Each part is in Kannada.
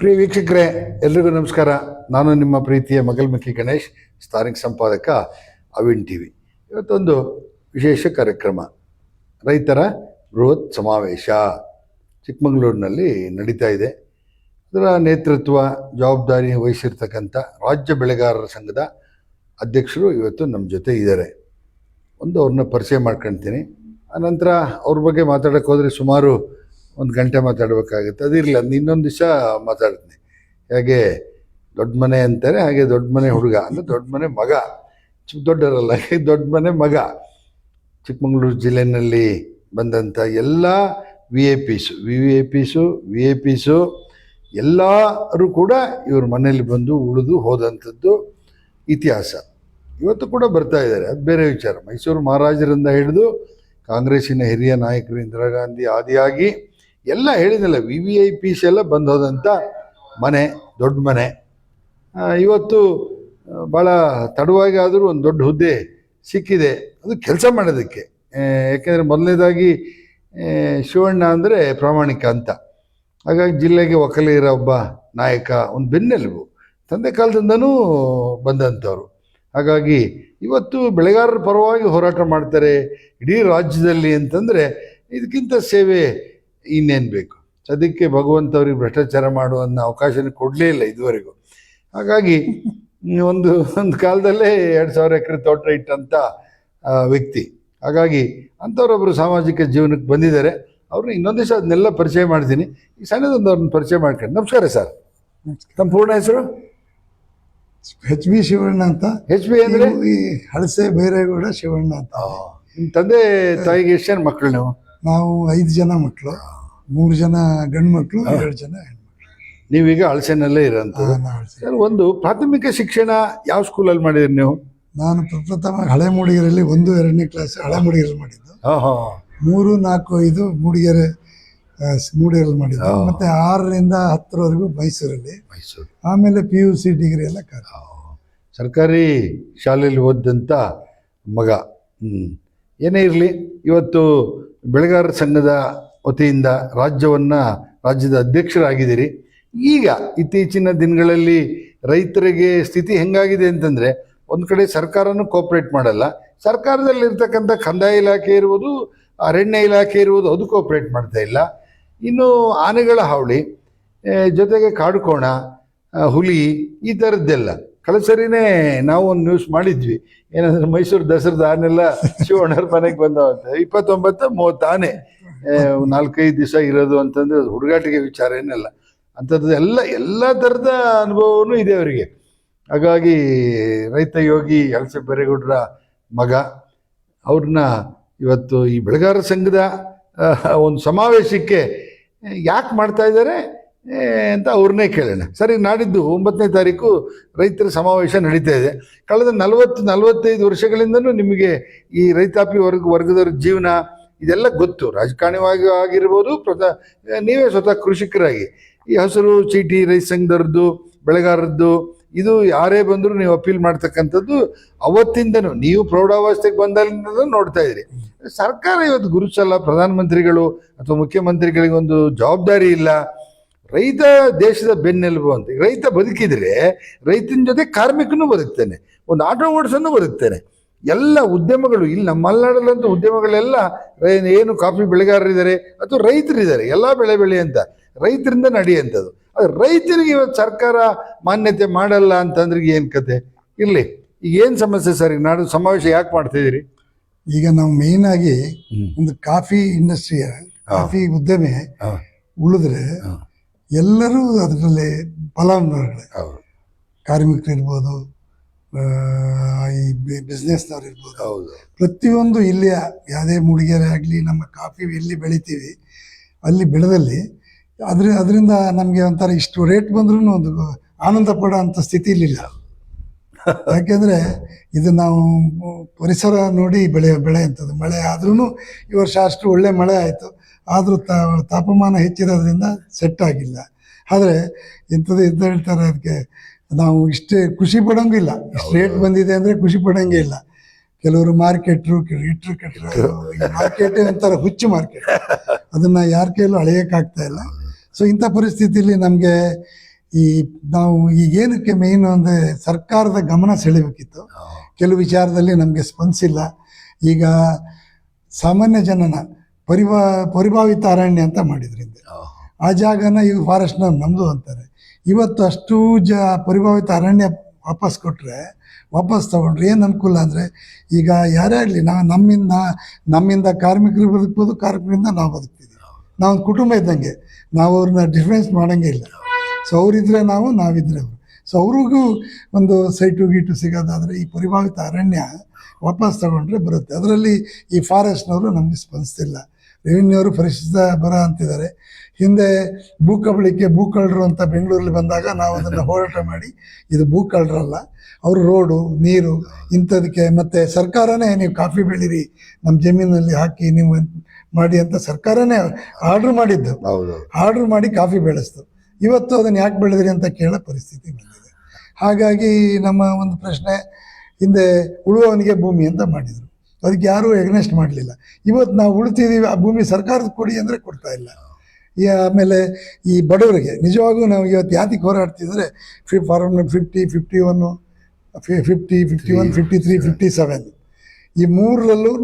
ಪ್ರಿಯ ವೀಕ್ಷಕರೇ, ಎಲ್ರಿಗೂ ನಮಸ್ಕಾರ. ನಾನು ನಿಮ್ಮ ಪ್ರೀತಿಯ ಮಗಲ್ಮುಖಿ ಗಣೇಶ್ ಸ್ಥಾನಿಕ ಸಂಪಾದಕ ಅವಿನ್ ಟಿ ವಿ ಇವತ್ತೊಂದು ವಿಶೇಷ ಕಾರ್ಯಕ್ರಮ. ರೈತರ ಬೃಹತ್ ಸಮಾವೇಶ ಚಿಕ್ಕಮಗಳೂರಿನಲ್ಲಿ ನಡೀತಾ ಇದೆ. ಅದರ ನೇತೃತ್ವ, ಜವಾಬ್ದಾರಿ ವಹಿಸಿರ್ತಕ್ಕಂಥ ರಾಜ್ಯ ಬೆಳೆಗಾರರ ಸಂಘದ ಅಧ್ಯಕ್ಷರು ಇವತ್ತು ನಮ್ಮ ಜೊತೆ ಇದ್ದಾರೆ. ಒಂದು ಅವ್ರನ್ನ ಪರಿಚಯ ಮಾಡ್ಕೊಳ್ತೀನಿ ಆನಂತರ ಅವ್ರ ಬಗ್ಗೆ ಮಾತಾಡೋಕ್ಕೆ ಹೋದರೆ ಸುಮಾರು ಒಂದು ಗಂಟೆ ಮಾತಾಡಬೇಕಾಗುತ್ತೆ. ಅದಿರಲಿ ಅದು ಇನ್ನೊಂದು ದಿವಸ ಮಾತಾಡ್ತೀನಿ. ಹೇಗೆ, ದೊಡ್ಡ ಮನೆ ಅಂತಾರೆ, ಹಾಗೆ ದೊಡ್ಡ ಮನೆ ಹುಡುಗ. ಅಂದರೆ ದೊಡ್ಡ ಮನೆ ಮಗ. ಚಿಕ್ಕ ದೊಡ್ಡವರಲ್ಲ ದೊಡ್ಡ ಮನೆ ಮಗ. ಚಿಕ್ಕಮಗಳೂರು ಜಿಲ್ಲೆಯಲ್ಲಿ ಬಂದಂಥ ಎಲ್ಲ V A Ps V V A Ps V A Ps ಎಲ್ಲರೂ ಕೂಡ ಇವ್ರ ಮನೆಯಲ್ಲಿ ಬಂದು ಉಳಿದು ಹೋದಂಥದ್ದು ಇತಿಹಾಸ. ಇವತ್ತು ಕೂಡ ಬರ್ತಾ ಇದ್ದಾರೆ ಅದು ಬೇರೆ ವಿಚಾರ. ಮೈಸೂರು ಮಹಾರಾಜರಿಂದ ಹಿಡಿದು ಕಾಂಗ್ರೆಸ್ಸಿನ ಹಿರಿಯ ನಾಯಕರು ಇಂದಿರಾ ಗಾಂಧಿ ಆದಿಯಾಗಿ ಎಲ್ಲ ಹೇಳಿದಲ್ಲ ವಿ ವಿ ಐ ಪಿಸ್ ಎಲ್ಲ ಬಂದು ಹೋದಂಥ ಮನೆ, ದೊಡ್ಡ ಮನೆ. ಇವತ್ತು ಭಾಳ ತಡವಾಗಿ ಆದರೂ ಒಂದು ದೊಡ್ಡ ಹುದ್ದೆ ಸಿಕ್ಕಿದೆ. ಅದು ಕೆಲಸ ಮಾಡೋದಕ್ಕೆ. ಯಾಕೆಂದರೆ ಮೊದಲನೇದಾಗಿ ಶಿವಣ್ಣ ಅಂದರೆ ಪ್ರಾಮಾಣಿಕ ಅಂತ. ಹಾಗಾಗಿ ಜಿಲ್ಲೆಗೆ ಒಕ್ಕಲಿಗರ ಒಬ್ಬ ನಾಯಕ, ಒಂದು ಬೆನ್ನೆಲುಬು. ತಂದೆ ಕಾಲದಿಂದನೂ ಬಂದಂಥವ್ರು ಹಾಗಾಗಿ ಇವತ್ತು ಬೆಳೆಗಾರರ ಪರವಾಗಿ ಹೋರಾಟ ಮಾಡ್ತಾರೆ ಇಡೀ ರಾಜ್ಯದಲ್ಲಿ ಅಂತಂದರೆ, ಇದಕ್ಕಿಂತ ಸೇವೆ ಇನ್ನೇನು ಬೇಕು? ಅದಕ್ಕೆ ಭಗವಂತ ಅವ್ರಿಗೆ ಭ್ರಷ್ಟಾಚಾರ ಮಾಡುವಂಥ ಅವಕಾಶನೇ ಕೊಡಲೇ ಇಲ್ಲ ಇದುವರೆಗೂ. ಹಾಗಾಗಿ ಒಂದು ಒಂದು ಕಾಲದಲ್ಲೇ ಎರಡು ಸಾವಿರ ಎಕರೆ ತೋಟ ಇಟ್ಟಂಥ ವ್ಯಕ್ತಿ. ಹಾಗಾಗಿ ಅಂಥವ್ರೊಬ್ಬರು ಸಾಮಾಜಿಕ ಜೀವನಕ್ಕೆ ಬಂದಿದ್ದಾರೆ. ಅವ್ರನ್ನ ಇನ್ನೊಂದು ದಿವಸ ಅದನ್ನೆಲ್ಲ ಪರಿಚಯ ಮಾಡ್ತೀನಿ. ಈ ಸಣ್ಣದೊಂದು ಅವ್ರನ್ನ ಪರಿಚಯ ಮಾಡ್ಕೊಂಡು. ನಮಸ್ಕಾರ ಸರ್. ತಮ್ಮ ಪೂರ್ಣ ಹೆಸರು? ಎಚ್ ಬಿ ಶಿವಣ್ಣ ಅಂತ. ಎಚ್ ಬಿ ಅಂದರೆ? ಈ ಹಳಸೆ ಬೈರೇಗೌಡ ಶಿವಣ್ಣ ಅಂತ. ನಿಮ್ಮ ತಂದೆ ತಾಯಿಗೆ ಎಷ್ಟು ಜನ ಮಕ್ಕಳು ನೀವು? ನಾವು ಐದು ಜನ ಮಕ್ಕಳು ಮೂರು ಜನ ಗಂಡು ಮಕ್ಕಳು ಎರಡು ಜನ ಹೆಣ್ಮಕ್ಳು. ನೀವೀಗ ಅಳಸೆನಲ್ಲೇ ಆ, ನಾವು. ಸರ್ ಒಂದು ಪ್ರಾಥಮಿಕ ಶಿಕ್ಷಣ ಯಾವ ಸ್ಕೂಲಲ್ಲಿ ಮಾಡಿದ್ರಿ ನೀವು? ನಾನು ಪ್ರಪ್ರಥಮ ಹಳೆ ಮೂಡಿಗೆರೆಯಲ್ಲಿ ಒಂದು ಎರಡನೇ ಕ್ಲಾಸ್ ಹಳೆ ಮೂಡಿಗೆರೆ ಮಾಡಿದ್ದು. ಹಾಂ ಹಾಂ ಮೂರು ನಾಲ್ಕು ಐದು ಮೂಡಿಗೆರೆ ಆ, ಸ್- ಮೂಡಿಗೆರೆಯಲ್ಲಿ ಮಾಡಿದ್ದು. ಮತ್ತೆ ಆರರಿಂದ ಹತ್ತರವರೆಗೂ ಮೈಸೂರಲ್ಲಿ. ಮೈಸೂರು. ಆಮೇಲೆ ಪಿ ಯು ಸಿ ಡಿಗ್ರಿ ಎಲ್ಲ ಕಾರ್ ಸರ್ಕಾರಿ ಶಾಲೆಯಲ್ಲಿ ಓದಿದಂಥ ಮಗ. ಹ್ಞೂ ಏನೇ ಇರಲಿ, ಇವತ್ತು ಬೆಳೆಗಾರರ ಸಂಘದ ವತಿಯಿಂದ ರಾಜ್ಯವನ್ನು ರಾಜ್ಯದ ಅಧ್ಯಕ್ಷರಾಗಿದ್ದೀರಿ. ಈಗ ಇತ್ತೀಚಿನ ದಿನಗಳಲ್ಲಿ ರೈತರಿಗೆ ಸ್ಥಿತಿ ಹೆಂಗಾಗಿದೆ ಅಂತಂದರೆ, ಒಂದು ಕಡೆ ಸರ್ಕಾರನೂ ಕೋಪ್ರೇಟ್ ಮಾಡಲ್ಲ. ಸರ್ಕಾರದಲ್ಲಿರ್ತಕ್ಕಂಥ ಕಂದಾಯ ಇಲಾಖೆ ಇರ್ಬೋದು, ಅರಣ್ಯ ಇಲಾಖೆ ಇರುವುದು ಅದು ಕೋಪ್ರೇಟ್ ಮಾಡ್ತಾ ಇಲ್ಲ. ಇನ್ನು ಆನೆಗಳ ಹಾವಳಿ ಜೊತೆಗೆ ಕಾಡುಕೋಣ ಹುಲಿ, ಈ ಥರದ್ದೆಲ್ಲ ಕಳೆದ ನಾವು ಒಂದು ನ್ಯೂಸ್ ಮಾಡಿದ್ವಿ. ಏನಂದ್ರೆ ಮೈಸೂರು ದಸರದ ಆನೆಲ್ಲ ಶಿವಣ್ಣರ ಮನೆಗೆ ಬಂದವಂತೆ. ಇಪ್ಪತ್ತೊಂಬತ್ತು ಮೂವತ್ತು ಆನೆ ನಾಲ್ಕೈದು ದಿವಸ ಇರೋದು ಅಂತಂದ್ರೆ ಹುಡುಗಾಟಿಗೆ ವಿಚಾರ ಏನಿಲ್ಲ. ಅಂಥದ್ದು ಎಲ್ಲ ಎಲ್ಲ ಥರದ ಅನುಭವವೂ ಇದೆ ಅವರಿಗೆ. ಹಾಗಾಗಿ ರೈತ ಯೋಗಿ ಹಲಸೆ ಬರೇಗೌಡರ ಮಗ, ಅವ್ರನ್ನ ಇವತ್ತು ಈ ಬೆಳಗಾರ ಸಂಘದ ಒಂದು ಸಮಾವೇಶಕ್ಕೆ ಯಾಕೆ ಮಾಡ್ತಾ ಇದ್ದಾರೆ? ಅಂತ ಅವ್ರನ್ನೇ ಕೇಳೋಣ ಸರಿ, ನಾಡಿದ್ದು ಒಂಬತ್ತನೇ ತಾರೀಕು ರೈತರ ಸಮಾವೇಶ ನಡೀತಾ ಇದೆ. ಕಳೆದ ನಲವತ್ತು, ನಲವತ್ತೈದು ವರ್ಷಗಳಿಂದಲೂ ನಿಮಗೆ ಈ ರೈತಾಪಿ ವರ್ಗ, ವರ್ಗದವ್ರ ಜೀವನ ಇದೆಲ್ಲ ಗೊತ್ತು. ರಾಜಕಾರಣವಾಗಿ ಆಗಿರ್ಬೋದು, ಪ್ರತ, ನೀವೇ ಸ್ವತಃ ಕೃಷಿಕರಾಗಿ. ಈ ಹಸಿರು, ಚೀಟಿ ರೈತ ಸಂಘದವ್ರದ್ದು, ಬೆಳೆಗಾರರದ್ದು, ಇದು ಯಾರೇ ಬಂದರೂ ನೀವು ಅಪೀಲ್ ಮಾಡ್ತಕ್ಕಂಥದ್ದು ಅವತ್ತಿಂದನೂ. ನೀವು ಪ್ರೌಢಾವಸ್ಥೆಗೆ ಬಂದಲ್ಲಿಂದ ನೋಡ್ತಾ ಇದ್ದೀರಿ. ಸರ್ಕಾರ ಇವತ್ತು ಗುರುಸಲ್ಲ ಪ್ರಧಾನಮಂತ್ರಿಗಳು ಅಥವಾ ಮುಖ್ಯಮಂತ್ರಿಗಳಿಗೆ ಒಂದು ಜವಾಬ್ದಾರಿ ಇಲ್ಲ. ರೈತ ದೇಶದ ಬೆನ್ನೆಲುಬು ಅಂತ. ರೈತ ಬದುಕಿದ್ರೆ ರೈತನ ಜೊತೆ ಕಾರ್ಮಿಕನು ಬದುಕ್ತಾನೆ ಒಂದು ಆಟೋ ಓಡಿಸೋನು ಬದುಕ್ತಾನೆ. ಎಲ್ಲ ಉದ್ಯಮಗಳು ಇಲ್ಲಿ ನಮ್ಮ ಮಲೆನಾಡಲ್ಲಂತೂ ಉದ್ಯಮಗಳೆಲ್ಲ ರೈ- ಏನು ಕಾಫಿ ಬೆಳೆಗಾರರಿದ್ದಾರೆ ಅಥವಾ ರೈತರಿದ್ದಾರೆ ಎಲ್ಲ ಬೆಳೆ ಬೆಳೆ ಅಂತ. ರೈತರಿಂದ ನಡೆಯುವಂಥದ್ದು. ಅದು ರೈತರಿಗೆ ಇವತ್ತು ಸರ್ಕಾರ ಮಾನ್ಯತೆ ಮಾಡಲ್ಲ ಅಂತಂದ್ರೆ ಏನು ಕತೆ? ಇರಲಿ. ಈಗ ಏನು ಸಮಸ್ಯೆ ಸರ್? ಈಗ ನಾಡು ಸಮಾವೇಶ ಯಾಕೆ ಮಾಡ್ತಿದ್ದೀರಿ ಈಗ ನಾವು ಮೇನ್ ಆಗಿ ಒಂದು ಕಾಫಿ ಇಂಡಸ್ಟ್ರಿಯ ಕಾಫಿ ಉದ್ಯಮೆ. ಉಳಿದ್ರೆ. ಎಲ್ಲರೂ ಅದರಲ್ಲಿ ಫಲಾನುಭವಿಗಳೇ. ಹೌದು. ಕಾರ್ಮಿಕರು ಇರ್ಬೋದು ಆ, ಈ ಬಿಸ್ನೆಸ್ನವ್ರು ಇರ್ಬೋದು ಹೌದು. ಪ್ರತಿಯೊಂದು ಇಲ್ಲಿಯ ಯಾವುದೇ ಮೂಡಿಗೆರೆ ಆಗಲಿ ನಮ್ಮ ಕಾಫಿ ಎಲ್ಲಿ ಬೆಳಿತೀವಿ ಅಲ್ಲಿ ಬೆಳೆದಲ್ಲಿ ಅದ್ರ ಅದರಿಂದ ನಮಗೆ ಒಂಥರ ಇಷ್ಟು ರೇಟ್ ಬಂದ್ರೂ ಒಂದು ಆನಂದ ಪಡೋ ಅಂಥ ಸ್ಥಿತಿಲಿಲ್ಲ ಯಾಕೆಂದರೆ ಇದು ನಾವು ಪರಿಸರ ನೋಡಿ ಬೆಳೆ ಬೆಳೆ ಅಂಥದ್ದು ಮಳೆ ಆದ್ರೂ ಈ ವರ್ಷ ಅಷ್ಟು ಒಳ್ಳೆ ಮಳೆ ಆಯಿತು. ಆದರೂ ತಾಪಮಾನ ಹೆಚ್ಚಿರೋದ್ರಿಂದ ಸೆಟ್ ಆಗಿಲ್ಲ. ಆದರೆ ಇಂಥದ್ದು ಇದ್ದು ಹೇಳ್ತಾರೆ ಅದಕ್ಕೆ ನಾವು ಇಷ್ಟೇ ಖುಷಿ ಪಡೋಂಗಿಲ್ಲ ಇಷ್ಟು ರೇಟ್ ಬಂದಿದೆ ಅಂದರೆ ಖುಷಿ ಪಡೋಂಗೆ ಇಲ್ಲ. ಕೆಲವರು ಮಾರ್ಕೆಟ್ರು ಇಟ್ರು ಕಟ್ಟರು ಮಾರ್ಕೆಟ್ ಒಂಥರ ಹುಚ್ಚು ಮಾರ್ಕೆಟ್. ಅದನ್ನು ಯಾರ ಕೈಲೂ ಅಳೆಯೋಕ್ಕಾಗ್ತಾ ಇಲ್ಲ. ಸೊ ಇಂಥ ಪರಿಸ್ಥಿತಿಯಲ್ಲಿ ನಮಗೆ ಈ ನಾವು ಈಗೇನಕ್ಕೆ ಮೇಯ್ನು ಅಂದರೆ ಸರ್ಕಾರದ ಗಮನ ಸೆಳೆಬೇಕಿತ್ತು. ಕೆಲವು ವಿಚಾರದಲ್ಲಿ ನಮಗೆ ಸ್ಪಂದಿಸಿಲ್ಲ. ಈಗ ಸಾಮಾನ್ಯ ಜನನ ಪರಿಭಾ ಪರಿಭಾವಿತ ಅರಣ್ಯ ಅಂತ ಮಾಡಿದ್ರಿಂದ. ಆ ಜಾಗನ ಈಗ ಫಾರೆಸ್ಟ್ನ ನಮ್ಮದು ಅಂತಾರೆ. ಇವತ್ತು ಅಷ್ಟು ಜ ಪರಿಭಾವಿತ ಅರಣ್ಯ ವಾಪಸ್ ಕೊಟ್ಟರೆ ವಾಪಸ್ ತೊಗೊಂಡ್ರೆ ಏನು ಅನುಕೂಲ ಅಂದರೆ, ಈಗ ಯಾರೇ ಆಗಲಿ ನಾವು ನಮ್ಮಿಂದ ನಮ್ಮಿಂದ ಕಾರ್ಮಿಕರು ಬದುಕ್ಬೋದು, ಕಾರ್ಮಿಕರಿಂದ ನಾವು ಬದುಕ್ತೀವಿ. ನಾವು ಕುಟುಂಬ ಇದ್ದಂಗೆ, ನಾವು ಅವ್ರನ್ನ ಡಿಫ್ರೆನ್ಸ್ ಮಾಡೋಂಗೆ ಇಲ್ಲ. ಸೊ ಅವರಿದ್ರೆ ನಾವು, ನಾವಿದ್ರೆ ಅವರು. ಸೊ ಅವ್ರಿಗೂ ಒಂದು ಸೈಟು ಗೀಟು ಸಿಗೋದಾದರೆ ಈ ಪರಿಭಾವಿತ ಅರಣ್ಯ ವಾಪಸ್ ತಗೊಂಡ್ರೆ ಬರುತ್ತೆ. ಅದರಲ್ಲಿ ಈ ಫಾರೆಸ್ಟ್ನವರು ನಮಗೆ ಸ್ಪಂದಿಸ್ತಿಲ್ಲ. ರೆವಿನ್ಯೂ ಅವರು ಪರಿಶಿಷ್ಟ ಬರ ಅಂತಿದ್ದಾರೆ. ಹಿಂದೆ ಭೂ ಕಬಳಿಕೆ ಭೂ ಕಳ್ಳರು ಅಂತ ಬೆಂಗಳೂರಲ್ಲಿ ಬಂದಾಗ ನಾವು ಅದನ್ನು ಹೋರಾಟ ಮಾಡಿ ಇದು ಭೂ ಕಳ್ಳರಲ್ಲ ಅವರು ರೋಡು ನೀರು ಇಂಥದಕ್ಕೆ ಮತ್ತು ಸರ್ಕಾರನೇ ನೀವು ಕಾಫಿ ಬೆಳೀರಿ ನಮ್ಮ ಜಮೀನಲ್ಲಿ ಹಾಕಿ ನೀವು ಮಾಡಿ ಅಂತ ಸರ್ಕಾರನೇ ಆರ್ಡ್ರ್ ಮಾಡಿದ್ದು. ಆರ್ಡ್ರ್ ಮಾಡಿ ಕಾಫಿ ಬೆಳೆಸ್ತು. ಇವತ್ತು ಅದನ್ನು ಯಾಕೆ ಬೆಳೆದ್ರಿ ಅಂತ ಕೇಳೋ ಪರಿಸ್ಥಿತಿ ಬಂದಿದೆ. ಹಾಗಾಗಿ ನಮ್ಮ ಒಂದು ಪ್ರಶ್ನೆ ಹಿಂದೆ ಉಳುವವನಿಗೆ ಭೂಮಿ ಅಂತ ಮಾಡಿದರು. ಅದಕ್ಕೆ ಯಾರೂ ಎಗ್ನೆಸ್ಟ್ ಮಾಡಲಿಲ್ಲ. ಇವತ್ತು ನಾವು ಉಳ್ತಿದ್ದೀವಿ ಆ ಭೂಮಿ ಸರ್ಕಾರದ ಕೊಡಿ ಅಂದರೆ ಕೊಡ್ತಾ ಇಲ್ಲ. ಈ ಆಮೇಲೆ ಈ ಬಡವರಿಗೆ ನಿಜವಾಗೂ ನಾವು ಇವತ್ತು ಯಾತಿಗೆ ಹೋರಾಡ್ತಿದ್ರೆ ಫಿ form fifty fifty one fifty fifty one fifty three fifty seven ಈ ಮೂರರಲ್ಲೂ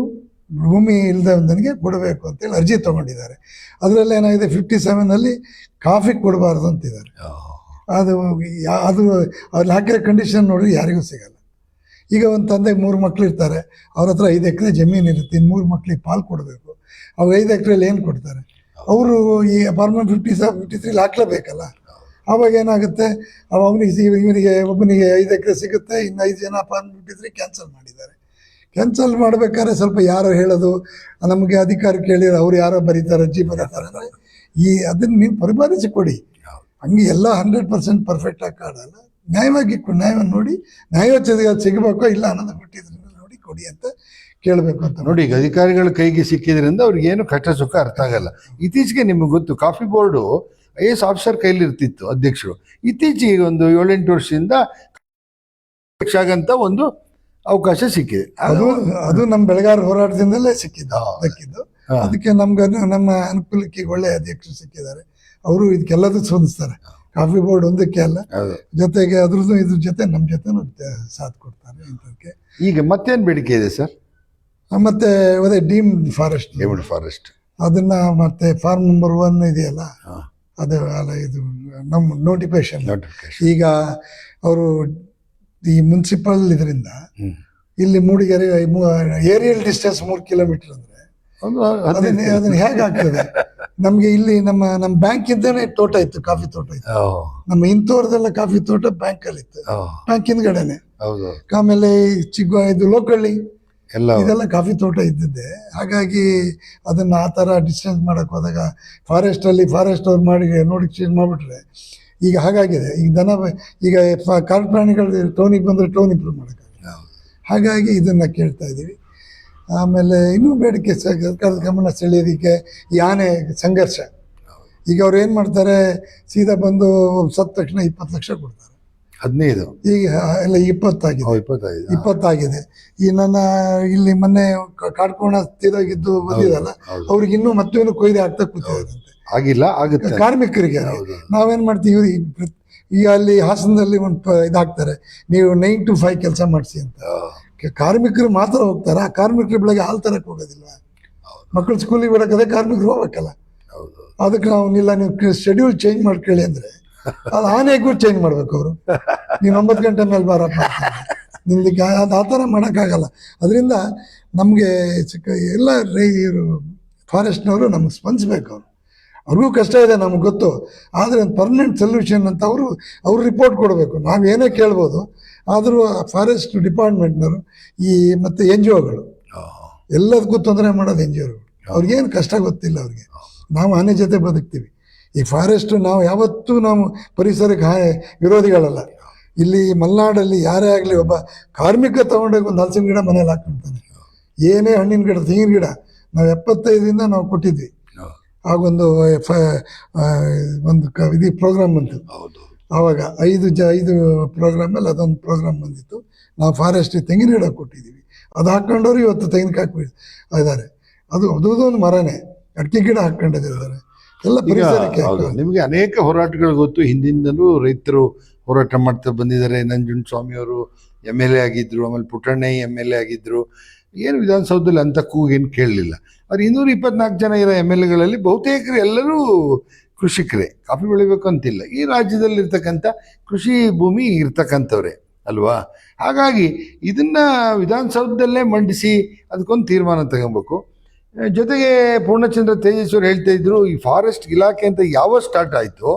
ಭೂಮಿ ಇಲ್ಲದವನಿಗೆ ಕೊಡಬೇಕು ಅಂತೇಳಿ ಅರ್ಜಿ ತೊಗೊಂಡಿದ್ದಾರೆ. ಅದರಲ್ಲಿ ಏನಾಗಿದೆ ಫಿಫ್ಟಿ ಸೆವೆನಲ್ಲಿ ಕಾಫಿ ಕೊಡಬಾರ್ದು ಅಂತಿದ್ದಾರೆ. ಅದು ಅದು ಅಲ್ಲಿ ಹಾಕಿರೋ ಕಂಡೀಷನ್ ನೋಡಿ ಯಾರಿಗೂ ಸಿಗಲ್ಲ. ಈಗ ಒಂದು ತಂದೆಗೆ ಮೂರು ಮಕ್ಳು ಇರ್ತಾರೆ. ಅವ್ರ ಹತ್ರ ಐದು ಎಕರೆ ಜಮೀನು ಇರುತ್ತೆ. ಇನ್ನು ಮೂರು ಮಕ್ಳಿಗೆ ಪಾಲು ಕೊಡಬೇಕು. ಅವ್ರು ಐದು ಎಕರೆಯಲ್ಲಿ ಏನು ಕೊಡ್ತಾರೆ? ಅವರು ಈ ಅಪಾರ್ಟ್ಮೆಂಟ್ ಫಿಫ್ಟಿ ಸೆವೆನ್ ಫಿಫ್ಟಿ ತ್ರೀಲಿ ಹಾಕ್ಲೇಬೇಕಲ್ಲ. ಆವಾಗ ಏನಾಗುತ್ತೆ? ಅವ ಅವನಿಗೆ ಇವನಿಗೆ ಒಬ್ಬನಿಗೆ ಐದು ಎಕರೆ ಸಿಗುತ್ತೆ. ಇನ್ನು ಐದು ಜನ ಅಪಾರ್ಟ್ಮೆಂಟ್ ಫಿಫ್ಟಿ ತ್ರೀ ಕ್ಯಾನ್ಸಲ್ ಮಾಡಿದ್ದಾರೆ. ಕ್ಯಾನ್ಸಲ್ ಮಾಡಬೇಕಾದ್ರೆ ಸ್ವಲ್ಪ ಯಾರೋ ಹೇಳೋದು ನಮಗೆ ಅಧಿಕಾರಿ ಕೇಳಿರೋ ಅವ್ರು ಯಾರೋ ಬರೀತಾರೆ ಅರ್ಜಿ ಬರೀತಾರೆ ಅಂದರೆ ಈ ಅದನ್ನು ನೀವು ಪರಿಪಾಲಿಸಿಕೊಡಿ. ಹಂಗೆ ಎಲ್ಲ ಹಂಡ್ರೆಡ್ ಪರ್ಸೆಂಟ್ ಪರ್ಫೆಕ್ಟಾಗಿ ಕಾಡಲ್ಲ. ನ್ಯಾಯವಾಗಿ ನ್ಯಾಯವನ್ನು ನೋಡಿ ನ್ಯಾಯೋಚಿತ ಸಿಗಬೇಕೋ ಇಲ್ಲ ಅನ್ನೋದು ಕೊಟ್ಟಿದ್ರೆ ನೋಡಿ ಕೊಡಿ ಅಂತ ಕೇಳಬೇಕು ಅಂತ. ನೋಡಿ ಈಗ ಅಧಿಕಾರಿಗಳ ಕೈಗೆ ಸಿಕ್ಕಿದ್ರಿಂದ ಅವ್ರಿಗೆ ಏನು ಕಷ್ಟ ಸುಖ ಅರ್ಥ ಆಗಲ್ಲ. ಇತ್ತೀಚೆಗೆ ನಿಮಗೆ ಗೊತ್ತು coffee board I S officer ಕೈಲಿ ಇರ್ತಿತ್ತು ಅಧ್ಯಕ್ಷರು. ಇತ್ತೀಚೆಗೆ ಒಂದು ಏಳೆಂಟು ವರ್ಷದಿಂದ ಅಧ್ಯಕ್ಷ ಆಗಂತ ಒಂದು ಅವಕಾಶ ಸಿಕ್ಕಿದೆ. ಅದು ಅದು ನಮ್ಮ ಬೆಳಗಾರ ಹೋರಾಟದಿಂದಲೇ ಸಿಕ್ಕಿದ್ದು ಸಿಕ್ಕಿದ್ದು. ಅದಕ್ಕೆ ನಮ್ಗೆ ನಮ್ಮ ಅನುಕೂಲಕ್ಕೆ ಒಳ್ಳೆ ಅಧ್ಯಕ್ಷರು ಸಿಕ್ಕಿದ್ದಾರೆ. ಅವರು ಇದಕ್ಕೆಲ್ಲದೂ ಸ್ಪಂದಿಸ್ತಾರೆ. ಕಾಫಿ ಬೋರ್ಡ್ ಒಂದಕ್ಕೆ ಅಲ್ಲ. ಜೊತೆಗೆ ಅದ್ರದ್ದು ಇದ್ರ ಜೊತೆ ನಮ್ಮ ಜೊತೆನೂ ಸಾಥ್ ಕೊಡ್ತಾರೆ ಇಂಥದಕ್ಕೆ ಈಗ ಮತ್ತೇನು ಬೇಡಿಕೆ ಇದೆ ಸರ್? ಮತ್ತೆ ಅದೇ ಡೀಮ್ ಫಾರೆಸ್ಟ್. Deemed forest. ಅದನ್ನ ಮತ್ತೆ ಫಾರ್ಮ್ ನಂಬರ್ ಒನ್ ಇದೆಯಲ್ಲ. ಅದು ಅಲ್ಲ ಇದು ನಮ್ಮ ನೋಟಿಫಿಕೇಶನ್ ಈಗ ಅವರು ಈ ಮುನ್ಸಿಪಲ್ ಇದರಿಂದ ಇಲ್ಲಿ ಮೂಡಿಗೆರೆ ಏರಿಯಲ್ ಡಿಸ್ಟೆನ್ಸ್ ಮೂರು ಕಿಲೋಮೀಟರ್ ಅಂದ್ರೆ ಅದನ್ನ ಹೇಗಾಗ್ತದೆ? ನಮ್ಗೆ ಇಲ್ಲಿ ನಮ್ಮ ನಮ್ಮ ಬ್ಯಾಂಕ್ ಇದ್ದೇನೆ ತೋಟ ಇತ್ತು ಕಾಫಿ ತೋಟ ಇತ್ತು. ನಮ್ಮ ಇಂತೋರ್ದೆಲ್ಲ ಕಾಫಿ ತೋಟ ಬ್ಯಾಂಕ್ ಅಲ್ಲಿ ಇತ್ತು. ಬ್ಯಾಂಕ್ ಹಿಂದ್ಗಡೆನೆ. ಹೌದು. ಆಮೇಲೆ ಈ ಇದು ಲೋಕಳ್ಳಿ ಎಲ್ಲ ಇದೆಲ್ಲ ಕಾಫಿ ತೋಟ ಇದ್ದಿದ್ದೆ. ಹಾಗಾಗಿ ಅದನ್ನ ಆ ತರ ಡಿಸ್ಟೆನ್ಸ್ ಮಾಡಕ್ ಹೋದಾಗ ಫಾರೆಸ್ಟ್ ಅಲ್ಲಿ ಫಾರೆಸ್ಟ್ ಅವ್ರು ಮಾಡಿ ನೋಡಿ ಚೇಂಜ್ ಮಾಡ್ಬಿಟ್ರೆ ಈಗ ಹಾಗಾಗಿದೆ. ಈಗ ದನ ಈಗ ಕಾಡು ಪ್ರಾಣಿಗಳು ಟೋನಿಗೆ ಬಂದ್ರೆ ಟೋನ್ ಇಂಪ್ರೂವ್ ಮಾಡೋಕ್ಕಾಗಲ್ಲ. ಹಾಗಾಗಿ ಇದನ್ನ ಕೇಳ್ತಾ ಇದ್ದೀವಿ. ಆಮೇಲೆ ಇನ್ನೂ ಬೇಡಿಕೆ ಸರ್ಕಾರದ ಗಮನ ಸೆಳೆಯೋದಕ್ಕೆ ಯಾನೆ ಸಂಘರ್ಷ. ಈಗ ಅವ್ರು ಏನು ಮಾಡ್ತಾರೆ ಸೀದಾ ಬಂದು ಸತ್ತ ತಕ್ಷಣ ಇಪ್ಪತ್ತು ಲಕ್ಷ ಕೊಡ್ತಾರೆ. ಹದಿನೈದು. ಈಗ ಎಲ್ಲ ಇಪ್ಪತ್ತಾಗಿದೆ. ಇಪ್ಪತ್ತಾಗಿದೆ. ಇಪ್ಪತ್ತಾಗಿದೆ. ಈ ನನ್ನ ಇಲ್ಲಿ ಮೊನ್ನೆ ಕಾಡ್ಕೋಣ ತೀರೋಗಿದ್ದು ಬಂದಿದಲ್ಲ. ಅವ್ರಿಗೆ ಇನ್ನೂ ಮತ್ತೇನು ಕೊಯ್ದು ಆಗ್ತಾ ಕೂತಿದಂತೆ ಆಗಿಲ್ಲ ಆಗುತ್ತೆ. ಕಾರ್ಮಿಕರಿಗೆ ನಾವೇನು. ಮಾಡ್ತೀವಿ ಈಗ ಅಲ್ಲಿ ಹಾಸನದಲ್ಲಿ ಒಂದು ಇದಾಗ್ತಾರೆ. ನೀವು ನೈನ್ ಟು ಫೈವ್ ಕೆಲಸ ಮಾಡಿಸಿ ಅಂತ. ಕಾರ್ಮಿಕರು ಮಾತ್ರ ಹೋಗ್ತಾರೆ? ಆ ಕಾರ್ಮಿಕರು ಬೆಳಗ್ಗೆ ಹಾಲು ತರಕ್ಕೆ ಹೋಗೋದಿಲ್ಲ ಮಕ್ಕಳು ಸ್ಕೂಲಿಗೆ ಬಿಡಕ್ಕದೆ ಕಾರ್ಮಿಕರು ಹೋಗ್ಬೇಕಲ್ಲ? ಅದಕ್ಕೆ ನಾವು ಇಲ್ಲ ನೀವು ಶೆಡ್ಯೂಲ್ ಚೇಂಜ್ ಮಾಡ್ಕೊಳ್ಳಿ ಅಂದ್ರೆ ಅದು ಆನೆಗೂ ಚೇಂಜ್ ಮಾಡ್ಬೇಕು ಅವರು. ನೀನು ಒಂಬತ್ತು ಗಂಟೆ ಮೇಲೆ ಬಾರಪ್ಪ. ನಿಮ್ದು ಅದು ಆ ಥರ ಮಾಡೋಕ್ಕಾಗಲ್ಲ. ಅದರಿಂದ ನಮಗೆ ಚಿಕ್ಕ ಎಲ್ಲ ರೈ ಇವರು ಫಾರೆಸ್ಟ್ನವರು ನಮ್ಗೆ ಸ್ಪಂದಿಸ್ಬೇಕು ಅವರು. ಅವ್ರಿಗೂ ಕಷ್ಟ ಇದೆ ನಮಗೆ ಗೊತ್ತು. ಆದರೆ ಒಂದು ಪರ್ಮನೆಂಟ್ ಸೊಲ್ಯೂಷನ್ ಅಂತ ಅವರು ಅವ್ರು ರಿಪೋರ್ಟ್ ಕೊಡಬೇಕು. ನಾವು ಏನೇ ಕೇಳ್ಬೋದು ಆದರೂ ಫಾರೆಸ್ಟ್ ಡಿಪಾರ್ಟ್ಮೆಂಟ್ನವರು ಈ ಮತ್ತು ಎನ್ ಜಿ ಒಗಳು ಎಲ್ಲದಕ್ಕೂ ತೊಂದರೆ ಮಾಡೋದು ಎನ್ ಜಿ ಒಗಳು ಅವ್ರಿಗೇನು ಕಷ್ಟ ಗೊತ್ತಿಲ್ಲ ಅವ್ರಿಗೆ. ನಾವು ಆನೆ ಜೊತೆ ಬದುಕ್ತೀವಿ. ಈ ಫಾರೆಸ್ಟ್ ನಾವು ಯಾವತ್ತೂ ನಾವು ಪರಿಸರಕ್ಕೆ ಹಾ ವಿರೋಧಿಗಳಲ್ಲ. ಇಲ್ಲಿ ಮಲೆನಾಡಲ್ಲಿ ಯಾರೇ ಆಗಲಿ ಒಬ್ಬ ಕಾರ್ಮಿಕ ತೊಗೊಂಡೋಗಿ ಒಂದು ಹಲಸಿನ ಗಿಡ ಮನೇಲಿ ಹಾಕ್ಕೊಂತಾನೆ ಏನೇ ಹಣ್ಣಿನ ಗಿಡ ತೆಂಗಿನ ಗಿಡ ನಾವು ಎಪ್ಪತ್ತೈದರಿಂದ ನಾವು ಕೊಟ್ಟಿದ್ವಿ. ಆಗೊಂದು ಎಫ್ ಒಂದು ಕ ಇದು ಪ್ರೋಗ್ರಾಮ್ ಬಂತು ಹೌದು. ಆವಾಗ ಐದು ಜ ಐದು ಪ್ರೋಗ್ರಾಮಲ್ಲಿ ಅದೊಂದು ಪ್ರೋಗ್ರಾಮ್ ಬಂದಿತ್ತು. ನಾವು ಫಾರೆಸ್ಟ್ ತೆಂಗಿನ ಗಿಡ ಕೊಟ್ಟಿದ್ದೀವಿ. ಅದು ಹಾಕ್ಕೊಂಡವ್ರು ಇವತ್ತು ತೆಂಗಿನಕಾಯಿ ಇದ್ದಾರೆ. ಅದು ಅದು ಒಂದು ಮರನೇ. ಅಡಿಕೆ ಗಿಡ ಹಾಕ್ಕೊಂಡಿದ್ದಾರೆ. ಎಲ್ಲ ಪರಿಸರಕ್ಕೆ ನಿಮಗೆ ಅನೇಕ ಹೋರಾಟಗಳು ಗೊತ್ತು. ಹಿಂದಿಂದಲೂ ರೈತರು ಹೋರಾಟ ಮಾಡ್ತಾ ಬಂದಿದ್ದಾರೆ. ನಂಜುಂಡ ಸ್ವಾಮಿಯವರು ಎಂ ಎಲ್ ಎ ಆಗಿದ್ರು ಆಮೇಲೆ ಪುಟ್ಟಣ್ಣಯ್ಯ ಎಂ ಎಲ್ ಎ ಆಗಿದ್ರು. ಏನು ವಿಧಾನಸೌಧದಲ್ಲಿ ಅಂತ ಕೂಗೇನು ಕೇಳಲಿಲ್ಲ. ಅವ್ರು ಇನ್ನೂರ ಇಪ್ಪತ್ನಾಲ್ಕು ಜನ ಇರೋ ಎಂ ಎಲ್ ಎಗಳಲ್ಲಿ ಬಹುತೇಕರು ಎಲ್ಲರೂ ಕೃಷಿಕರೇ. ಕಾಫಿ ಬೆಳಿಬೇಕು ಅಂತಿಲ್ಲ. ಈ ರಾಜ್ಯದಲ್ಲಿರ್ತಕ್ಕಂಥ ಕೃಷಿ ಭೂಮಿ ಇರ್ತಕ್ಕಂಥವ್ರೆ, ಅಲ್ವಾ? ಹಾಗಾಗಿ ಇದನ್ನು ವಿಧಾನಸೌಧದಲ್ಲೇ ಮಂಡಿಸಿ ಅದಕ್ಕೊಂದು ತೀರ್ಮಾನ ತಗೊಬೇಕು. ಜೊತೆಗೆ ಪೂರ್ಣಚಂದ್ರ ತೇಜಸ್ವರು ಹೇಳ್ತಾ ಇದ್ರು, ಈ ಫಾರೆಸ್ಟ್ ಇಲಾಖೆ ಅಂತ ಯಾವ ಸ್ಟಾರ್ಟ್ ಆಯಿತು,